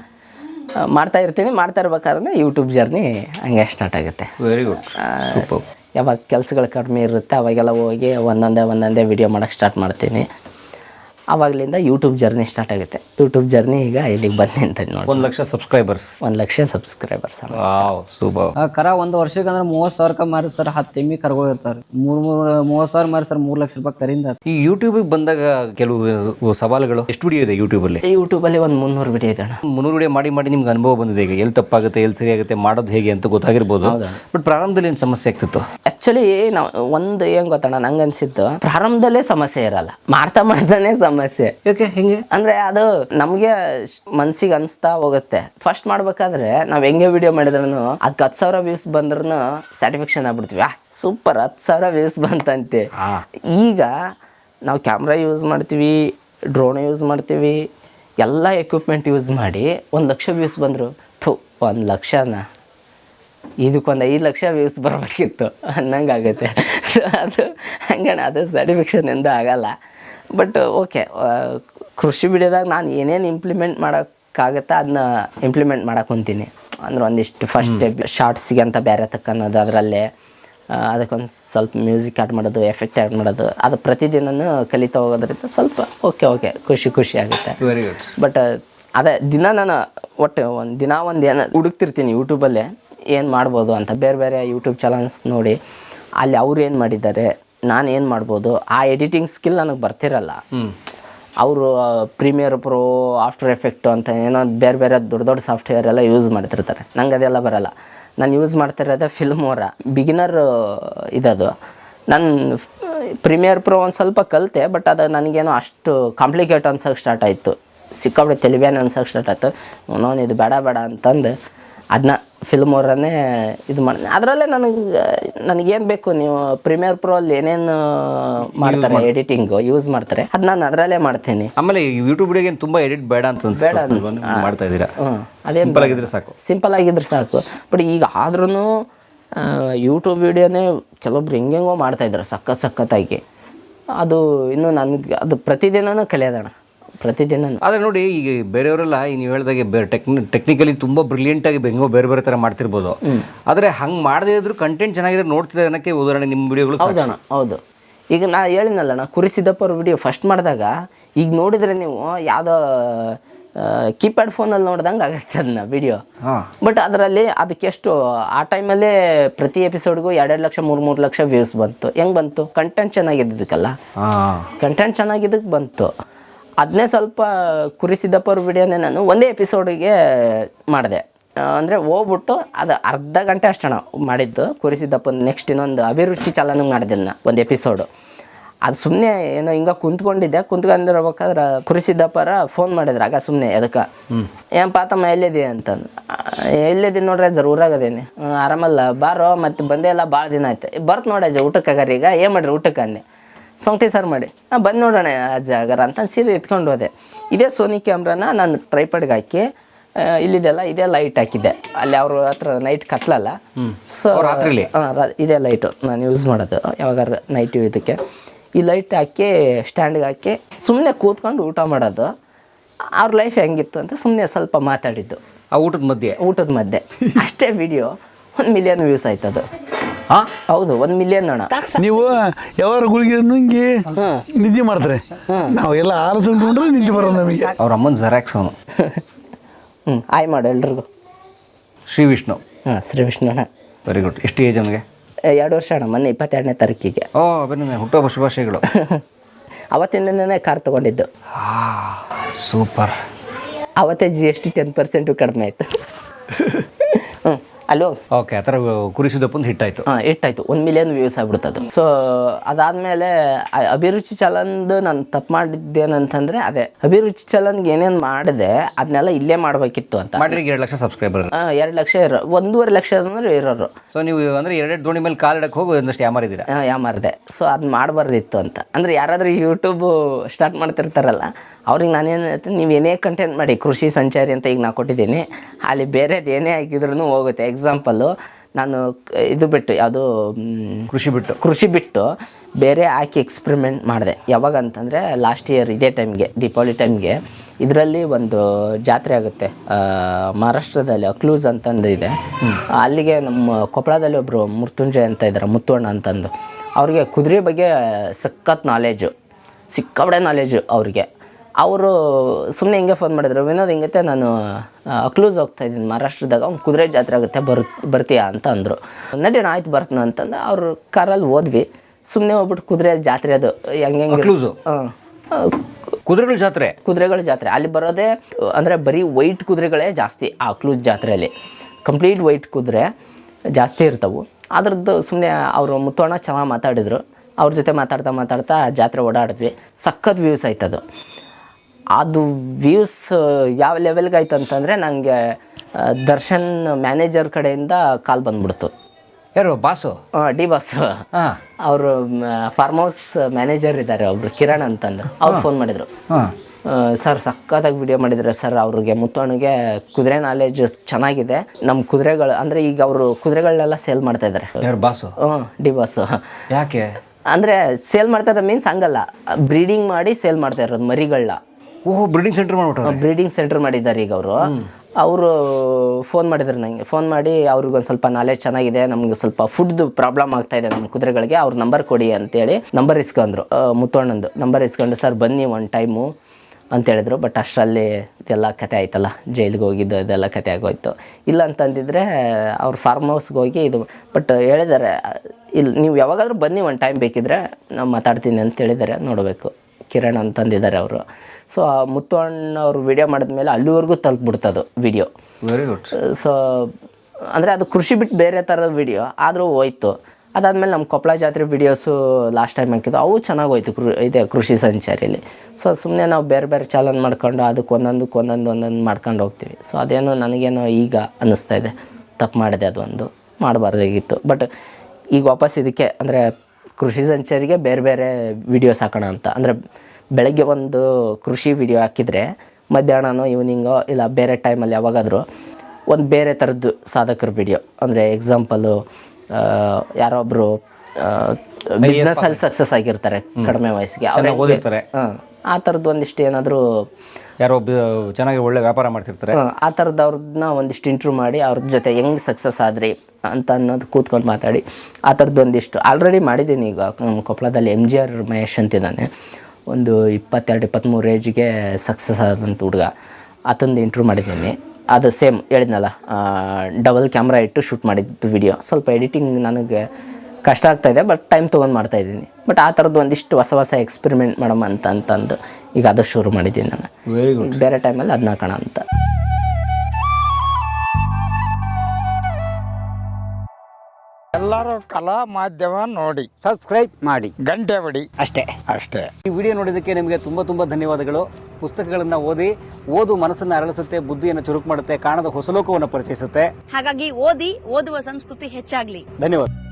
ಮಾಡ್ತಾ ಇರ್ತೀನಿ. ಮಾಡ್ತಾ ಇರ್ಬೇಕಾದ್ರೆ ಯೂಟ್ಯೂಬ್ ಜರ್ನಿ ಹಂಗೆ ಸ್ಟಾರ್ಟ್ ಆಗುತ್ತೆ. ವೆರಿ ಗುಡ್ ಸೂಪರ್ ಯಾವಾಗ ಕೆಲಸಗಳು ಕಡಿಮೆ ಇರುತ್ತೆ ಅವಾಗೆಲ್ಲ ಹೋಗಿ ಒಂದೊಂದೇ ಒಂದೊಂದೇ ವಿಡಿಯೋ ಮಾಡೋಕ್ಕೆ ಸ್ಟಾರ್ಟ್ ಮಾಡ್ತೀನಿ. ಆವಾಗಲಿಂದ ಯೂಟ್ಯೂಬ್ ಜರ್ನಿ ಸ್ಟಾರ್ಟ್ ಆಗುತ್ತೆ. ಯೂಟ್ಯೂಬ್ ಜರ್ನಿ ಈಗ ಇಲ್ಲಿಗೆ ಬನ್ನಿ ಅಂತ ನೋಡಿ ಒಂದು ಲಕ್ಷ ಸಬ್ಸ್ಕ್ರೈಬರ್ಸ್ ಒಂದು ಲಕ್ಷ ಸಬ್ಸ್ಕ್ರೈಬರ್ಸ್ ಸೂಪರ್ ಆ ಕರ ಒಂದು ವರ್ಷಕ್ಕೆ ಅಂದ್ರೆ ಮೂವತ್ತು ಸಾವಿರಕ್ಕೆ ಮಾರಿ ಸರ್ ಹತ್ತು ಎಮ್ಮಿ ಕರ್ಗಳು ಇರ್ತಾರೆ. ಮೂರು ಮೂರು ಮೂವತ್ತು ಸಾವಿರ ಮಾರಿ ಸರ್ ಮೂರು ಲಕ್ಷ ರೂಪಾಯಿ ಕರಿಂದ ಈ ಯೂಟ್ಯೂಬಿಗೆ ಬಂದಾಗ ಕೆಲವು ಸವಾಲುಗಳು ಎಷ್ಟು ವಿಡಿಯೋ ಇದೆ ಯೂಟ್ಯೂಬಲ್ಲಿ ಯೂಟ್ಯೂಬಲ್ಲಿ ಒಂದು ಮುನ್ನೂರು ವಿಡಿಯೋ ಇದೆ ಅಣ್ಣ. ಮುನ್ನೂರು ವಿಡಿಯೋ ಮಾಡಿ ಮಾಡಿ ನಿಮ್ಗೆ ಅನುಭವ ಬಂದಿದೆ ಈಗ. ಎಲ್ಲಿ ತಪ್ಪಾಗುತ್ತೆ ಎಲ್ಲಿ ಸರಿ ಆಗುತ್ತೆ ಮಾಡೋದು ಹೇಗೆ ಅಂತ ಗೊತ್ತಾಗಿರ್ಬೋದು. ಬಟ್ ಪ್ರಾರಂಭದಲ್ಲಿ ಏನು ಸಮಸ್ಯೆ ಆಗ್ತಿತ್ತು? ಆಕ್ಚುಲಿ ನಾವು ಒಂದು ಏನು ಗೊತ್ತಣ್ಣ ನಂಗೆ ಅನ್ಸಿತ್ತು ಪ್ರಾರಂಭದಲ್ಲೇ ಸಮಸ್ಯೆ ಇರಲ್ಲ. ಮಾಡ್ತಾ ಮಾಡ್ತಾನೆ ಸಮಸ್ಯೆ ಯಾಕೆ? ಹೆಂಗೆ? ಅಂದ್ರೆ ಅದು ನಮಗೆ ಮನ್ಸಿಗೆ ಅನ್ಸ್ತಾ ಹೋಗುತ್ತೆ. ಫಸ್ಟ್ ಮಾಡ್ಬೇಕಾದ್ರೆ ನಾವು ಹೆಂಗೆ ವಿಡಿಯೋ ಮಾಡಿದ್ರು ಅದಕ್ಕೆ ಹತ್ತು ಸಾವಿರ ವ್ಯೂಸ್ ಬಂದ್ರು ಸ್ಯಾಟಿಸ್ಫ್ಯಾಕ್ಷನ್ ಆಗ್ಬಿಡ್ತೀವಿ. ಆ ಸೂಪರ್ ಹತ್ತು ಸಾವಿರ ವ್ಯೂಸ್ ಬಂತಂತೆ. ಈಗ ನಾವು ಕ್ಯಾಮ್ರಾ ಯೂಸ್ ಮಾಡ್ತೀವಿ ಡ್ರೋನ್ ಯೂಸ್ ಮಾಡ್ತೀವಿ ಎಲ್ಲ ಎಕ್ವಿಪ್ಮೆಂಟ್ ಯೂಸ್ ಮಾಡಿ ಒಂದು ಲಕ್ಷ ವ್ಯೂಸ್ ಬಂದರು. ಥು ಒಂದು ಲಕ್ಷನ. ಇದಕ್ಕೊಂದು ಐದು ಲಕ್ಷ ವ್ಯೂಸ್ ಬರಬೇಕಿತ್ತು. ಅನ್ನಂಗೆ ಆಗುತ್ತೆ. ಸೊ ಅದು ಹಂಗಣ ಅದು ಸ್ಯಾಟಿಸ್ಫ್ಯಾಕ್ಷನ್ ಎಂದೂ ಆಗಲ್ಲ. ಬಟ್ ಓಕೆ ಕೃಷಿ ಬಿಡಿದಾಗ ನಾನು ಏನೇನು ಇಂಪ್ಲಿಮೆಂಟ್ ಮಾಡೋಕ್ಕಾಗತ್ತೆ ಅದನ್ನ ಇಂಪ್ಲಿಮೆಂಟ್ ಮಾಡಕ್ಕೆ ಹೊಂತೀನಿ. ಅಂದ್ರೆ ಒಂದಿಷ್ಟು ಫಸ್ಟ್ ಶಾರ್ಟ್ಸಿಗೆ ಅಂತ ಬೇರೆ ತಕ್ಕನ್ನೋದು ಅದರಲ್ಲೇ. ಅದಕ್ಕೊಂದು ಸ್ವಲ್ಪ ಮ್ಯೂಸಿಕ್ ಆ್ಯಡ್ ಮಾಡೋದು ಎಫೆಕ್ಟ್ ಆ್ಯಡ್ ಮಾಡೋದು. ಅದು ಪ್ರತಿದಿನನೂ ಕಲಿತಾ ಹೋಗೋದ್ರಿಂದ ಸ್ವಲ್ಪ ಓಕೆ ಓಕೆ ಖುಷಿ ಖುಷಿ ಆಗುತ್ತೆ. ವೆರಿ ಗುಡ್ ಬಟ್ ಅದೇ ದಿನ ನಾನು ಒಟ್ಟು ಒಂದು ದಿನ ಒಂದು ಏನು ಹುಡುಕ್ತಿರ್ತೀನಿ ಯೂಟ್ಯೂಬಲ್ಲೇ ಏನು ಮಾಡ್ಬೋದು ಅಂತ. ಬೇರೆ ಬೇರೆ ಯೂಟ್ಯೂಬ್ ಚಾನಲ್ಸ್ ನೋಡಿ. ಅಲ್ಲಿ ಅವ್ರು ಏನು ಮಾಡಿದ್ದಾರೆ? ನಾನು ಏನು ಮಾಡ್ಬೋದು ಆ ಎಡಿಟಿಂಗ್ ಸ್ಕಿಲ್ ನನಗೆ ಬರ್ತಿರಲ್ಲ. ಅವರು ಪ್ರೀಮಿಯರ್ ಪ್ರೋ ಆಫ್ಟರ್ ಎಫೆಕ್ಟು ಅಂತ ಏನೋ ಬೇರೆ ಬೇರೆ ದೊಡ್ಡ ದೊಡ್ಡ ಸಾಫ್ಟ್ವೇರ್ ಎಲ್ಲ ಯೂಸ್ ಮಾಡ್ತಿರ್ತಾರೆ. ನಂಗೆ ಅದೆಲ್ಲ ಬರಲ್ಲ. ನಾನು ಯೂಸ್ ಮಾಡ್ತಿರೋದೇ ಫಿಲ್ಮೋರ ಬಿಗಿನರ್ ಇದದು. ನಾನು ಪ್ರೀಮಿಯರ್ ಪ್ರೋ ಒಂದು ಸ್ವಲ್ಪ ಕಲಿತೆ ಬಟ್ ಅದು ನನಗೇನೋ ಅಷ್ಟು ಕಾಂಪ್ಲಿಕೇಟ್ ಅನ್ಸೋಕೆ ಸ್ಟಾರ್ಟ್ ಆಯಿತು. ಸಿಕ್ಕಾಬಿಟ್ಟು ತೆಲಿಬ್ಯಾನ್ ಅನ್ಸೋಕೆ ಸ್ಟಾರ್ಟ್ ಆಯಿತು. ನೋನ್ ಇದು ಬೇಡ ಬೇಡ ಅಂತಂದು. ಅದನ್ನ ಫಿಲ್ಮ್ ಅವರನ್ನೇ ಇದು ಮಾಡಿ ಅದರಲ್ಲೇ ನನಗೆ ನನಗೇನು ಬೇಕು? ನೀವು ಪ್ರೀಮಿಯರ್ ಪ್ರೋ ಅಲ್ಲಿ ಏನೇನು ಮಾಡ್ತಾರೆ ಎಡಿಟಿಂಗು ಯೂಸ್ ಮಾಡ್ತಾರೆ? ಅದು ನಾನು ಅದರಲ್ಲೇ ಮಾಡ್ತೀನಿ. ಆಮೇಲೆ ಯೂಟ್ಯೂಬ್ ಏನು ತುಂಬಾ ಎಡಿಟ್ ಬೇಡ ಅಂತ ಬೇಡ? ಮಾಡ್ತಾ ಇದ್ದೀರಾ? ಹ್ಞೂ ಅದೇ ಸಿಂಪಲ್ ಆಗಿದ್ರೆ ಸಾಕು. ಸಿಂಪಲ್ ಆಗಿದ್ರೆ ಸಾಕು. ಬಟ್ ಈಗ ಆದ್ರೂ ಯೂಟ್ಯೂಬ್ ವಿಡಿಯೋನೇ ಕೆಲವೊಬ್ರು ಹೆಂಗೆಂಗೋ ಮಾಡ್ತಾಯಿದ್ರು ಸಖತ್ ಸಖತ್ತಾಗಿ. ಅದು ಇನ್ನು ನನಗೆ ಅದು ಪ್ರತಿದಿನನೂ ಕಲಿಯೋದಣ್ಣ ಪ್ರತಿದಿನನೂ. ಆದರೆ ನೋಡಿ ಈಗ ಬೇರೆಯವರೆಲ್ಲ ಈಗ ನೀವು ಹೇಳಿದಾಗೆ ಬೇರೆ ಟೆಕ್ನಿ ಟೆಕ್ನಿಕಲಿ ತುಂಬ ಬ್ರಿಲಿಯಂಟ್ ಆಗಿ ಹೆಂಗೋ ಬೇರೆ ಬೇರೆ ತರ ಮಾಡ್ತಿರ್ಬೋದು. ಆದರೆ ಹಂಗೆ ಮಾಡದೇ ಇದ್ರು ಕಂಟೆಂಟ್ ಚೆನ್ನಾಗಿದೆ ನೋಡ್ತಿದ್ದಾರೆ ಅನ್ನಕ್ಕೆ ಉದಾಹರಣೆ ನಿಮ್ಮ ವಿಡಿಯೋಗಳು ಹೌದಣ್ಣ ಹೌದು. ಈಗ ನಾ ಹೇಳಿನಲ್ಲಣ್ಣ ನಾ ಸಿದ್ದಪ್ಪ ಅವ್ರ ವಿಡಿಯೋ ಫಸ್ಟ್ ಮಾಡಿದಾಗ ಈಗ ನೋಡಿದ್ರೆ ನೀವು ಯಾವುದೋ ಕೀಪ್ಯಾಡ್ ಫೋನಲ್ಲಿ ನೋಡ್ದಂಗೆ ಆಗುತ್ತೆ ಅದನ್ನ ವಿಡಿಯೋ ಬಟ್ ಅದರಲ್ಲಿ ಅದಕ್ಕೆಷ್ಟು ಆ ಟೈಮಲ್ಲೇ ಪ್ರತಿ ಎಪಿಸೋಡ್ಗೂ ಎರಡೆರಡು ಲಕ್ಷ ಮೂರು ಮೂರು ಲಕ್ಷ ವ್ಯೂಸ್ ಬಂತು. ಹೆಂಗೆ ಬಂತು? ಕಂಟೆಂಟ್ ಚೆನ್ನಾಗಿದ್ದಕ್ಕಲ್ಲ ಕಂಟೆಂಟ್ ಚೆನ್ನಾಗಿದ್ದಕ್ಕೆ ಬಂತು. ಅದನ್ನೇ ಸ್ವಲ್ಪ ಕುರಿ ಸಿದ್ದಪ್ಪ ಅವ್ರ ವಿಡಿಯೋನೇ ನಾನು ಒಂದೇ ಎಪಿಸೋಡಿಗೆ ಮಾಡಿದೆ. ಅಂದರೆ ಹೋಗ್ಬಿಟ್ಟು ಅದು ಅರ್ಧ ಗಂಟೆ ಅಷ್ಟಣ ಮಾಡಿದ್ದು ಕುರಿಸಿದ್ದಪ್ಪ ನೆಕ್ಸ್ಟ್ ಇನ್ನೊಂದು ಅಭಿರುಚಿ ಚಾಲನೆ ಮಾಡಿದೆ ನಾನು ಒಂದು ಎಪಿಸೋಡು. ಅದು ಸುಮ್ಮನೆ ಏನೋ ಹಿಂಗೆ ಕುಂತ್ಕೊಂಡಿದ್ದೆ ಕುಂತ್ಕೊಂಡಿರ್ಬೇಕಾದ್ರೆ ಕುರಿಸಿದ್ದಪ್ಪರ ಫೋನ್ ಮಾಡಿದ್ರು ಆಗ ಸುಮ್ಮನೆ ಅದಕ್ಕೆ ಏನು ತಮ್ಮ ಎಲ್ಲಿದೆ ಅಂತಂದು ಎಲ್ಲಿದ್ದೀನಿ ನೋಡ್ರಿ ಅಜ್ಜರ್ ಊರಾಗದೇನೆ. ಆರಾಮಲ್ಲ? ಬಾರೋ ಮತ್ತೆ ಬಂದೇ ಇಲ್ಲ ಭಾಳ ದಿನ ಆಯ್ತು. ಬರ್ತು ನೋಡಿ ಅಜ್ಜ ಊಟಕ್ಕೆ ಈಗ ಏನು ಮಾಡ್ರಿ ಊಟಕ್ಕೆ ಅಂದೆ. ಸೊಂಗ್ತಿ ಸರ್ ಮಾಡಿ. ನಾನು ಬಂದು ನೋಡೋಣ ಜಾಗರ ಅಂತ ಸೀದಾ ಎತ್ಕೊಂಡು ಹೋದೆ. ಇದೇ ಸೋನಿ ಕ್ಯಾಮ್ರಾನ ನಾನು ಟ್ರೈಪಡ್ಗೆ ಹಾಕಿ ಇಲ್ಲಿದೆಲ್ಲ ಇದೇ ಲೈಟ್ ಹಾಕಿದ್ದೆ. ಅಲ್ಲಿ ಅವ್ರ ಹತ್ರ ನೈಟ್ ಕತ್ಲಲ್ಲ. ಸೊ ರಾತ್ರಿ ಇದೇ ಲೈಟು ನಾನು ಯೂಸ್ ಮಾಡೋದು. ಯಾವಾಗಾರ ನೈಟ್ ಇದಕ್ಕೆ ಈ ಲೈಟ್ ಹಾಕಿ ಸ್ಟ್ಯಾಂಡ್ಗೆ ಹಾಕಿ ಸುಮ್ಮನೆ ಕೂತ್ಕೊಂಡು ಊಟ ಮಾಡೋದು. ಅವ್ರ ಲೈಫ್ ಹೆಂಗಿತ್ತು ಅಂತ ಸುಮ್ಮನೆ ಸ್ವಲ್ಪ ಮಾತಾಡಿದ್ದು. ಆ ಊಟದ ಮಧ್ಯೆ? ಊಟದ ಮಧ್ಯೆ. ಅಷ್ಟೇ ವಿಡಿಯೋ ಒಂದು ಮಿಲಿಯನ್ ವ್ಯೂಸ್ ಆಯ್ತದು. ಹಾ? ಹೌದು ಒಂದು ಮಿಲಿಯನ್ ಅಣ್ಣ. ನೀವು ಯಾವಾರ ಗುಳಿಗೆ ನುಂಗಿ ನಿದ್ದೆ ಮಾಡ್ತಾರೆ? ನಾವು ಎಲ್ಲ ಆರಿಸ್ಕೊಂಡ್ರೆ ನಿದ್ದೆ ಬರೋದು ನಮಗೆ. ಅವ್ರ ಅಮ್ಮನ ಜೆರಾಕ್ಸ್ ಅವನು. ಹ್ಞೂ ಆಯ್ ಮಾಡು ಎಲ್ರಿಗೂ. ಶ್ರೀ ವಿಷ್ಣು. ಹಾಂ ಶ್ರೀ ವಿಷ್ಣುಣ್ಣ ವೆರಿ ಗುಡ್ ಎಷ್ಟು ಏಜ್ ಅವನಿಗೆ? ಎರಡು ವರ್ಷ ಅಣ್ಣ ಮೊನ್ನೆ ಇಪ್ಪತ್ತೆರಡನೇ ತಾರೀಕಿಗೆ. ಓ ಅಭಿನಂದನೆ. ಹುಟ್ಟುಹಬ್ಬ ಶುಭಾಶಯಗಳು. ಅವತ್ತಿಂದನೇ ಕಾರ್ ತೊಗೊಂಡಿದ್ದು. ಸೂಪರ್. ಅವತ್ತೇ G S T ten percent ಕಡಿಮೆ ಆಯಿತು. ಹ್ಞೂ ಅಲ್ಲೋ ಓಕೆ ಆ ಥರ ಕುರಿಸಿದಪ್ಪಂದು ಹಿಟ್ ಆಯ್ತು. ಹಾಂ ಹಿಟ್ಟಾಯ್ತು ಒಂದು ಮಿಲಿಯನ್ ವ್ಯೂಸ್ ಆಗ್ಬಿಡ್ತದು ಸೊ ಅದಾದಮೇಲೆ ಅಭಿರುಚಿ ಚಲನ್ದು ನಾನು ತಪ್ಪು ಮಾಡಿದ್ದೇನಂತಂದರೆ ಅದೇ. ಅಭಿರುಚಿ ಚಲನ್ಗೆ ಏನೇನು ಮಾಡಿದೆ ಅದನ್ನೆಲ್ಲ ಇಲ್ಲೇ ಮಾಡಬೇಕಿತ್ತು ಅಂತ. ಮಾಡ್ರಿ ಎರಡು ಲಕ್ಷ ಸಬ್ಸ್ಕ್ರೈಬರ್ ಎರಡು ಲಕ್ಷ ಇರೋ ಒಂದೂವರೆ ಲಕ್ಷ ಅಂದ್ರೆ ಇರೋರು. ಸೊ ನೀವು ಅಂದ್ರೆ ಎರಡೆರಡು ದೋಣಿ ಮೇಲೆ ಕಾಲ್ ಇಡಕ್ಕೆ ಹೋಗಿ ಒಂದಷ್ಟು ಯಾಮಾರಿದ್ದೀರಾ ಹಾಂ ಯಾಮಾರಿದೆ ಸೊ ಅದು ಮಾಡಬಾರ್ದಿತ್ತು ಅಂತ. ಅಂದರೆ ಯಾರಾದರೂ ಯೂಟ್ಯೂಬ್ ಸ್ಟಾರ್ಟ್ ಮಾಡ್ತಿರ್ತಾರಲ್ಲ ಅವ್ರಿಗೆ ನಾನೇನು ಹೇಳ್ತೀನಿ ನೀವು ಏನೇ ಕಂಟೆಂಟ್ ಮಾಡಿ ಕೃಷಿ ಸಂಚಾರಿ ಅಂತ ಈಗ ನಾ ಕೊಟ್ಟಿದ್ದೀನಿ ಅಲ್ಲಿ ಬೇರೆದು ಏನೇ ಆಗಿದ್ರು ಹೋಗುತ್ತೆ. ಎಕ್ಸಾಂಪಲ್ಲು ನಾನು ಇದು ಬಿಟ್ಟು ಯಾವುದು ಕೃಷಿ ಬಿಟ್ಟು. ಕೃಷಿ ಬಿಟ್ಟು ಬೇರೆ ಹಾಕಿ ಎಕ್ಸ್ಪೆರಿಮೆಂಟ್ ಮಾಡಿದೆ. ಯಾವಾಗ ಅಂತಂದರೆ ಲಾಸ್ಟ್ ಇಯರ್ ಇದೇ ಟೈಮ್ಗೆ ದೀಪಾವಳಿ ಟೈಮ್ಗೆ ಇದರಲ್ಲಿ ಒಂದು ಜಾತ್ರೆ ಆಗುತ್ತೆ. ಮಹಾರಾಷ್ಟ್ರದಲ್ಲಿ ಅಕ್ಲೂಸ್ ಅಂತಂದು ಇದೆ. ಅಲ್ಲಿಗೆ ನಮ್ಮ ಕೊಪ್ಪಳದಲ್ಲಿ ಒಬ್ಬರು ಮೃತ್ಯುಂಜಯ ಅಂತ ಇದ್ದಾರೆ ಮುತ್ತುವಣ್ಣ ಅಂತಂದು. ಅವ್ರಿಗೆ ಕುದುರೆ ಬಗ್ಗೆ ಸಖತ್ ನಾಲೇಜು ಸಿಕ್ಕಾಬಡೆ ನಾಲೇಜು ಅವ್ರಿಗೆ. ಅವರು ಸುಮ್ಮನೆ ಹಿಂಗೆ ಫೋನ್ ಮಾಡಿದ್ರು. ವಿನೋದ್ ಹಿಂಗತ್ತೆ ನಾನು ಅಕ್ಲೂಸ್ ಹೋಗ್ತಾ ಇದ್ದೀನಿ ಮಹಾರಾಷ್ಟ್ರದಾಗ. ಅವ್ನು ಕುದುರೆ ಜಾತ್ರೆ ಆಗುತ್ತೆ ಬರ್ ಬರ್ತೀಯಾ ಅಂತ ಅಂದರು. ನಡೀಣ ಆಯ್ತು ಬರ್ತೀನಿ ಅಂತಂದು ಅವರು ಕಾರಲ್ಲಿ ಹೋದ್ವಿ. ಸುಮ್ಮನೆ ಹೋಗ್ಬಿಟ್ಟು ಕುದುರೆ ಜಾತ್ರೆ ಅದು ಹೆಂಗೆ ಹೆಂಗೆ ಹಾಂ. ಕುದುರೆಗಳ ಜಾತ್ರೆ? ಕುದುರೆಗಳ ಜಾತ್ರೆ. ಅಲ್ಲಿ ಬರೋದೇ ಅಂದರೆ ಬರೀ ವೈಟ್ ಕುದುರೆಗಳೇ ಜಾಸ್ತಿ ಆ ಕ್ಲೂಸ್ ಜಾತ್ರೆಯಲ್ಲಿ. ಕಂಪ್ಲೀಟ್ ವೈಟ್ ಕುದುರೆ ಜಾಸ್ತಿ ಇರ್ತವು. ಅದ್ರದ್ದು ಸುಮ್ಮನೆ ಅವರು ಮುತ್ತೋಣ ಚೆನ್ನಾಗಿ ಮಾತಾಡಿದರು. ಅವ್ರ ಜೊತೆ ಮಾತಾಡ್ತಾ ಮಾತಾಡ್ತಾ ಜಾತ್ರೆ ಓಡಾಡಿದ್ವಿ. ಸಖತ್ ವ್ಯೂಸ್ ಆಯ್ತದು. ಅದು ವ್ಯೂಸ್ ಯಾವ ಲೆವೆಲ್ಗೆ ಆಯ್ತು ಅಂತಂದರೆ ನನಗೆ ದರ್ಶನ್ ಮ್ಯಾನೇಜರ್ ಕಡೆಯಿಂದ ಕಾಲ್ ಬಂದ್ಬಿಡ್ತು. ಯಾರು ಬಾಸು? D boss. ಹಾ. ಅವರು ಫಾರ್ಮ್ ಹೌಸ್ ಮ್ಯಾನೇಜರ್ ಇದ್ದಾರೆ ಒಬ್ರು ಕಿರಣ್ ಅಂತಂದ್ರು ಅವ್ರು ಫೋನ್ ಮಾಡಿದರು. ಸರ್ ಸಕ್ಕತ್ತಾಗಿ ವಿಡಿಯೋ ಮಾಡಿದ್ರೆ ಸರ್ ಅವ್ರಿಗೆ ಮುತ್ತೋಣಿಗೆ ಕುದುರೆ ನಾಲೆಜ್ ಚೆನ್ನಾಗಿದೆ. ನಮ್ಮ ಕುದುರೆಗಳು ಅಂದರೆ ಈಗ ಅವರು ಕುದುರೆಗಳನ್ನೆಲ್ಲ ಸೇಲ್ ಮಾಡ್ತಾ ಇದ್ದಾರೆ ಬಾಸು? ಹ್ಞೂ ಡಿ ಬಾಸು. ಯಾಕೆ? ಅಂದರೆ ಸೇಲ್ ಮಾಡ್ತಾ ಇರೋ ಮೀನ್ಸ್ ಹಂಗಲ್ಲ. ಬ್ರೀಡಿಂಗ್ ಮಾಡಿ ಸೇಲ್ ಮಾಡ್ತಾ ಇರೋದು ಮರಿಗಳನ್ನ ಓಹೋ ಬ್ರೀಡಿಂಗ್ ಸೆಂಟರ್ ಮಾಡ್ಬಿಟ್ಟು ಬ್ರೀಡಿಂಗ್ ಸೆಂಟರ್ ಮಾಡಿದ್ದಾರೆ ಈಗ ಅವರು. ಅವರು ಫೋನ್ ಮಾಡಿದ್ರು ನನಗೆ ಫೋನ್ ಮಾಡಿ ಅವ್ರಿಗೊಂದು ಸ್ವಲ್ಪ ನಾಲೆಜ್ ಚೆನ್ನಾಗಿದೆ ನಮ್ಗೆ ಸ್ವಲ್ಪ ಫುಡ್ದು ಪ್ರಾಬ್ಲಮ್ ಆಗ್ತಾ ಇದೆ ನಮ್ಮ ಕುದುರೆಗಳಿಗೆ ಅವ್ರ ನಂಬರ್ ಕೊಡಿ ಅಂತೇಳಿ ನಂಬರ್ ಇಸ್ಕೊಂಡ್ರು. ಮುತ್ತೋಣ್ಣಂದು. ನಂಬರ್ ಇಸ್ಕೊಂಡು ಸರ್ ಬನ್ನಿ ಒನ್ ಟೈಮು ಅಂತ ಹೇಳಿದ್ರು ಬಟ್ ಅಷ್ಟರಲ್ಲಿ ಇದೆಲ್ಲ ಕತೆ ಆಯ್ತಲ್ಲ ಜೈಲಿಗೆ ಹೋಗಿದ್ದು ಇದೆಲ್ಲ ಕತೆ ಆಗೋಯ್ತು. ಇಲ್ಲ ಅಂತಂದಿದ್ರೆ ಅವ್ರ ಫಾರ್ಮ್ ಹೌಸ್ಗೆ ಹೋಗಿ ಇದು ಬಟ್ ಹೇಳಿದ್ದಾರೆ ಇಲ್ಲಿ ನೀವು ಯಾವಾಗಾದ್ರೂ ಬನ್ನಿ ಒಂದು ಟೈಮ್ ಬೇಕಿದ್ರೆ ನಾನು ಮಾತಾಡ್ತೀನಿ ಅಂತ ಹೇಳಿದ್ದಾರೆ. ನೋಡಬೇಕು. ಕಿರಣ್ ಅಂತಂದಿದ್ದಾರೆ ಅವರು. ಸೊ ಆ ಮುತ್ತು ಅಣ್ಣ ಅವರು ವಿಡಿಯೋ ಮಾಡಿದ್ಮೇಲೆ ಅಲ್ಲಿವರೆಗೂ ಅದು ವಿಡಿಯೋ ವೆರಿ ಗುಡ್ ಸೊ ಅಂದರೆ ಅದು ಕೃಷಿ ಬಿಟ್ಟು ಬೇರೆ ಥರದ ವಿಡಿಯೋ ಆದರೂ ಹೋಯ್ತು. ಅದಾದಮೇಲೆ ನಮ್ಮ ಕೊಪ್ಪಳ ಜಾತ್ರೆ ವಿಡಿಯೋಸು ಲಾಸ್ಟ್ ಟೈಮ್ ಹಾಕಿದ್ದು ಅವು ಚೆನ್ನಾಗಿ ಹೋಯ್ತು ಕೃ ಇದೆ ಕೃಷಿ ಸಂಚಾರಿಲಿ. ಸೊ ಸುಮ್ಮನೆ ನಾವು ಬೇರೆ ಬೇರೆ ಚಾಲನ್ ಮಾಡ್ಕೊಂಡು ಅದಕ್ಕೆ ಒಂದೊಂದಕ್ಕೆ ಒಂದೊಂದು ಒಂದೊಂದು ಮಾಡ್ಕೊಂಡು ಹೋಗ್ತೀವಿ. ಸೊ ಅದೇನೋ ನನಗೇನೋ ಈಗ ಅನ್ನಿಸ್ತಾ ಇದೆ. ತಪ್ಪು ಮಾಡಿದೆ ಅದೊಂದು. ಮಾಡಬಾರ್ದಾಗಿತ್ತು. ಬಟ್ ಈಗ ವಾಪಸ್ ಇದಕ್ಕೆ ಅಂದರೆ ಕೃಷಿ ಸಂಚಾರಿಗೆ ಬೇರೆ ಬೇರೆ ವಿಡಿಯೋಸ್ ಹಾಕೋಣ ಅಂತ. ಅಂದರೆ ಬೆಳಗ್ಗೆ ಒಂದು ಕೃಷಿ ವಿಡಿಯೋ ಹಾಕಿದರೆ ಮಧ್ಯಾಹ್ನನೋ ಈವ್ನಿಂಗೋ ಇಲ್ಲ ಬೇರೆ ಟೈಮಲ್ಲಿ ಯಾವಾಗಾದರೂ ಒಂದು ಬೇರೆ ಥರದ್ದು ಸಾಧಕರ ವಿಡಿಯೋ ಅಂದರೆ ಎಕ್ಸಾಂಪಲು ಯಾರೊಬ್ಬರು ಬಿಸ್ನೆಸ್ಸಲ್ಲಿ ಸಕ್ಸಸ್ ಆಗಿರ್ತಾರೆ ಕಡಿಮೆ ವಯಸ್ಸಿಗೆ. ಅವರೇ ಓದಿರ್ತಾರೆ. ಆ ಥರದ್ದು ಒಂದಿಷ್ಟು ಏನಾದರೂ ಯಾರೋ ಚೆನ್ನಾಗಿ ಒಳ್ಳೆ ವ್ಯಾಪಾರ ಮಾಡ್ತಿರ್ತಾರೆ. ಆ ಥರದ್ದು ಅವ್ರನ್ನ ಒಂದಿಷ್ಟು ಇಂಟ್ರೂ ಮಾಡಿ ಅವ್ರ ಜೊತೆ ಹೆಂಗೆ ಸಕ್ಸಸ್ ಆದ್ರಿ ಅಂತ ಅನ್ನೋದು ಕೂತ್ಕೊಂಡು ಮಾತಾಡಿ. ಆ ಥರದ್ದು ಒಂದಿಷ್ಟು. ಆಲ್ರೆಡಿ ಮಾಡಿದ್ದೀನಿ ಈಗ ನಮ್ಮ ಕೊಪ್ಪಳದಲ್ಲಿ ಎಂ ಜಿ ಆರ್ ಮಹೇಶ್ ಅಂತಿದ್ದಾನೆ. ಒಂದು ಇಪ್ಪತ್ತೆರಡು ಇಪ್ಪತ್ತ್ಮೂರು ಏಜ್ಗೆ ಸಕ್ಸಸ್ ಆದಂಥ ಹುಡುಗ. ಆತಂದು ಇಂಟ್ರೂ ಮಾಡಿದ್ದೀನಿ. ಅದು ಸೇಮ್ ಹೇಳಿದ್ನಲ್ಲ ಡಬಲ್ ಕ್ಯಾಮ್ರಾ ಇಟ್ಟು ಶೂಟ್ ಮಾಡಿದ್ದು ವಿಡಿಯೋ ಸ್ವಲ್ಪ ಎಡಿಟಿಂಗ್ ನನಗೆ ಕಷ್ಟ ಆಗ್ತಾಯಿದೆ ಬಟ್ ಟೈಮ್ ತೊಗೊಂಡು ಮಾಡ್ತಾಯಿದ್ದೀನಿ ಬಟ್ ಆ ಥರದ್ದು ಒಂದಿಷ್ಟು ಹೊಸ ಹೊಸ ಎಕ್ಸ್ಪೆರಿಮೆಂಟ್ ಮಾಡಮ್ಮ ಅಂತ ಅಂತಂದು ಈಗ ಅದು ಶುರು ಮಾಡಿದ್ದೀನಿ ನಾನು. ವೆರಿ ಗುಡ್ ಬೇರೆ ಟೈಮಲ್ಲಿ ಅದನ್ನ ಹಾಕೋಣ ಅಂತ. ಎಲ್ಲರೂ ಕಲಾ ಮಾಧ್ಯಮ ನೋಡಿ ಸಬ್ಸ್ಕ್ರೈಬ್ ಮಾಡಿ ಗಂಟೆ ಹೊಡಿ ಅಷ್ಟೇ. ಅಷ್ಟೇ. ಈ ವಿಡಿಯೋ ನೋಡಿದ್ದಕ್ಕೆ ನಿಮಗೆ ತುಂಬ ತುಂಬ ಧನ್ಯವಾದಗಳು. ಪುಸ್ತಕಗಳನ್ನು ಓದಿ ಓದು ಮನಸ್ಸನ್ನ ಅರಳಿಸುತ್ತೆ ಬುದ್ಧಿಯನ್ನು ಚುರುಕು ಮಾಡುತ್ತೆ ಕಾಣದ ಹೊಸಲೋಕವನ್ನು ಪರಿಚಯಿಸುತ್ತೆ. ಹಾಗಾಗಿ ಓದಿ ಓದುವ ಸಂಸ್ಕೃತಿ ಹೆಚ್ಚಾಗ್ಲಿ. ಧನ್ಯವಾದ.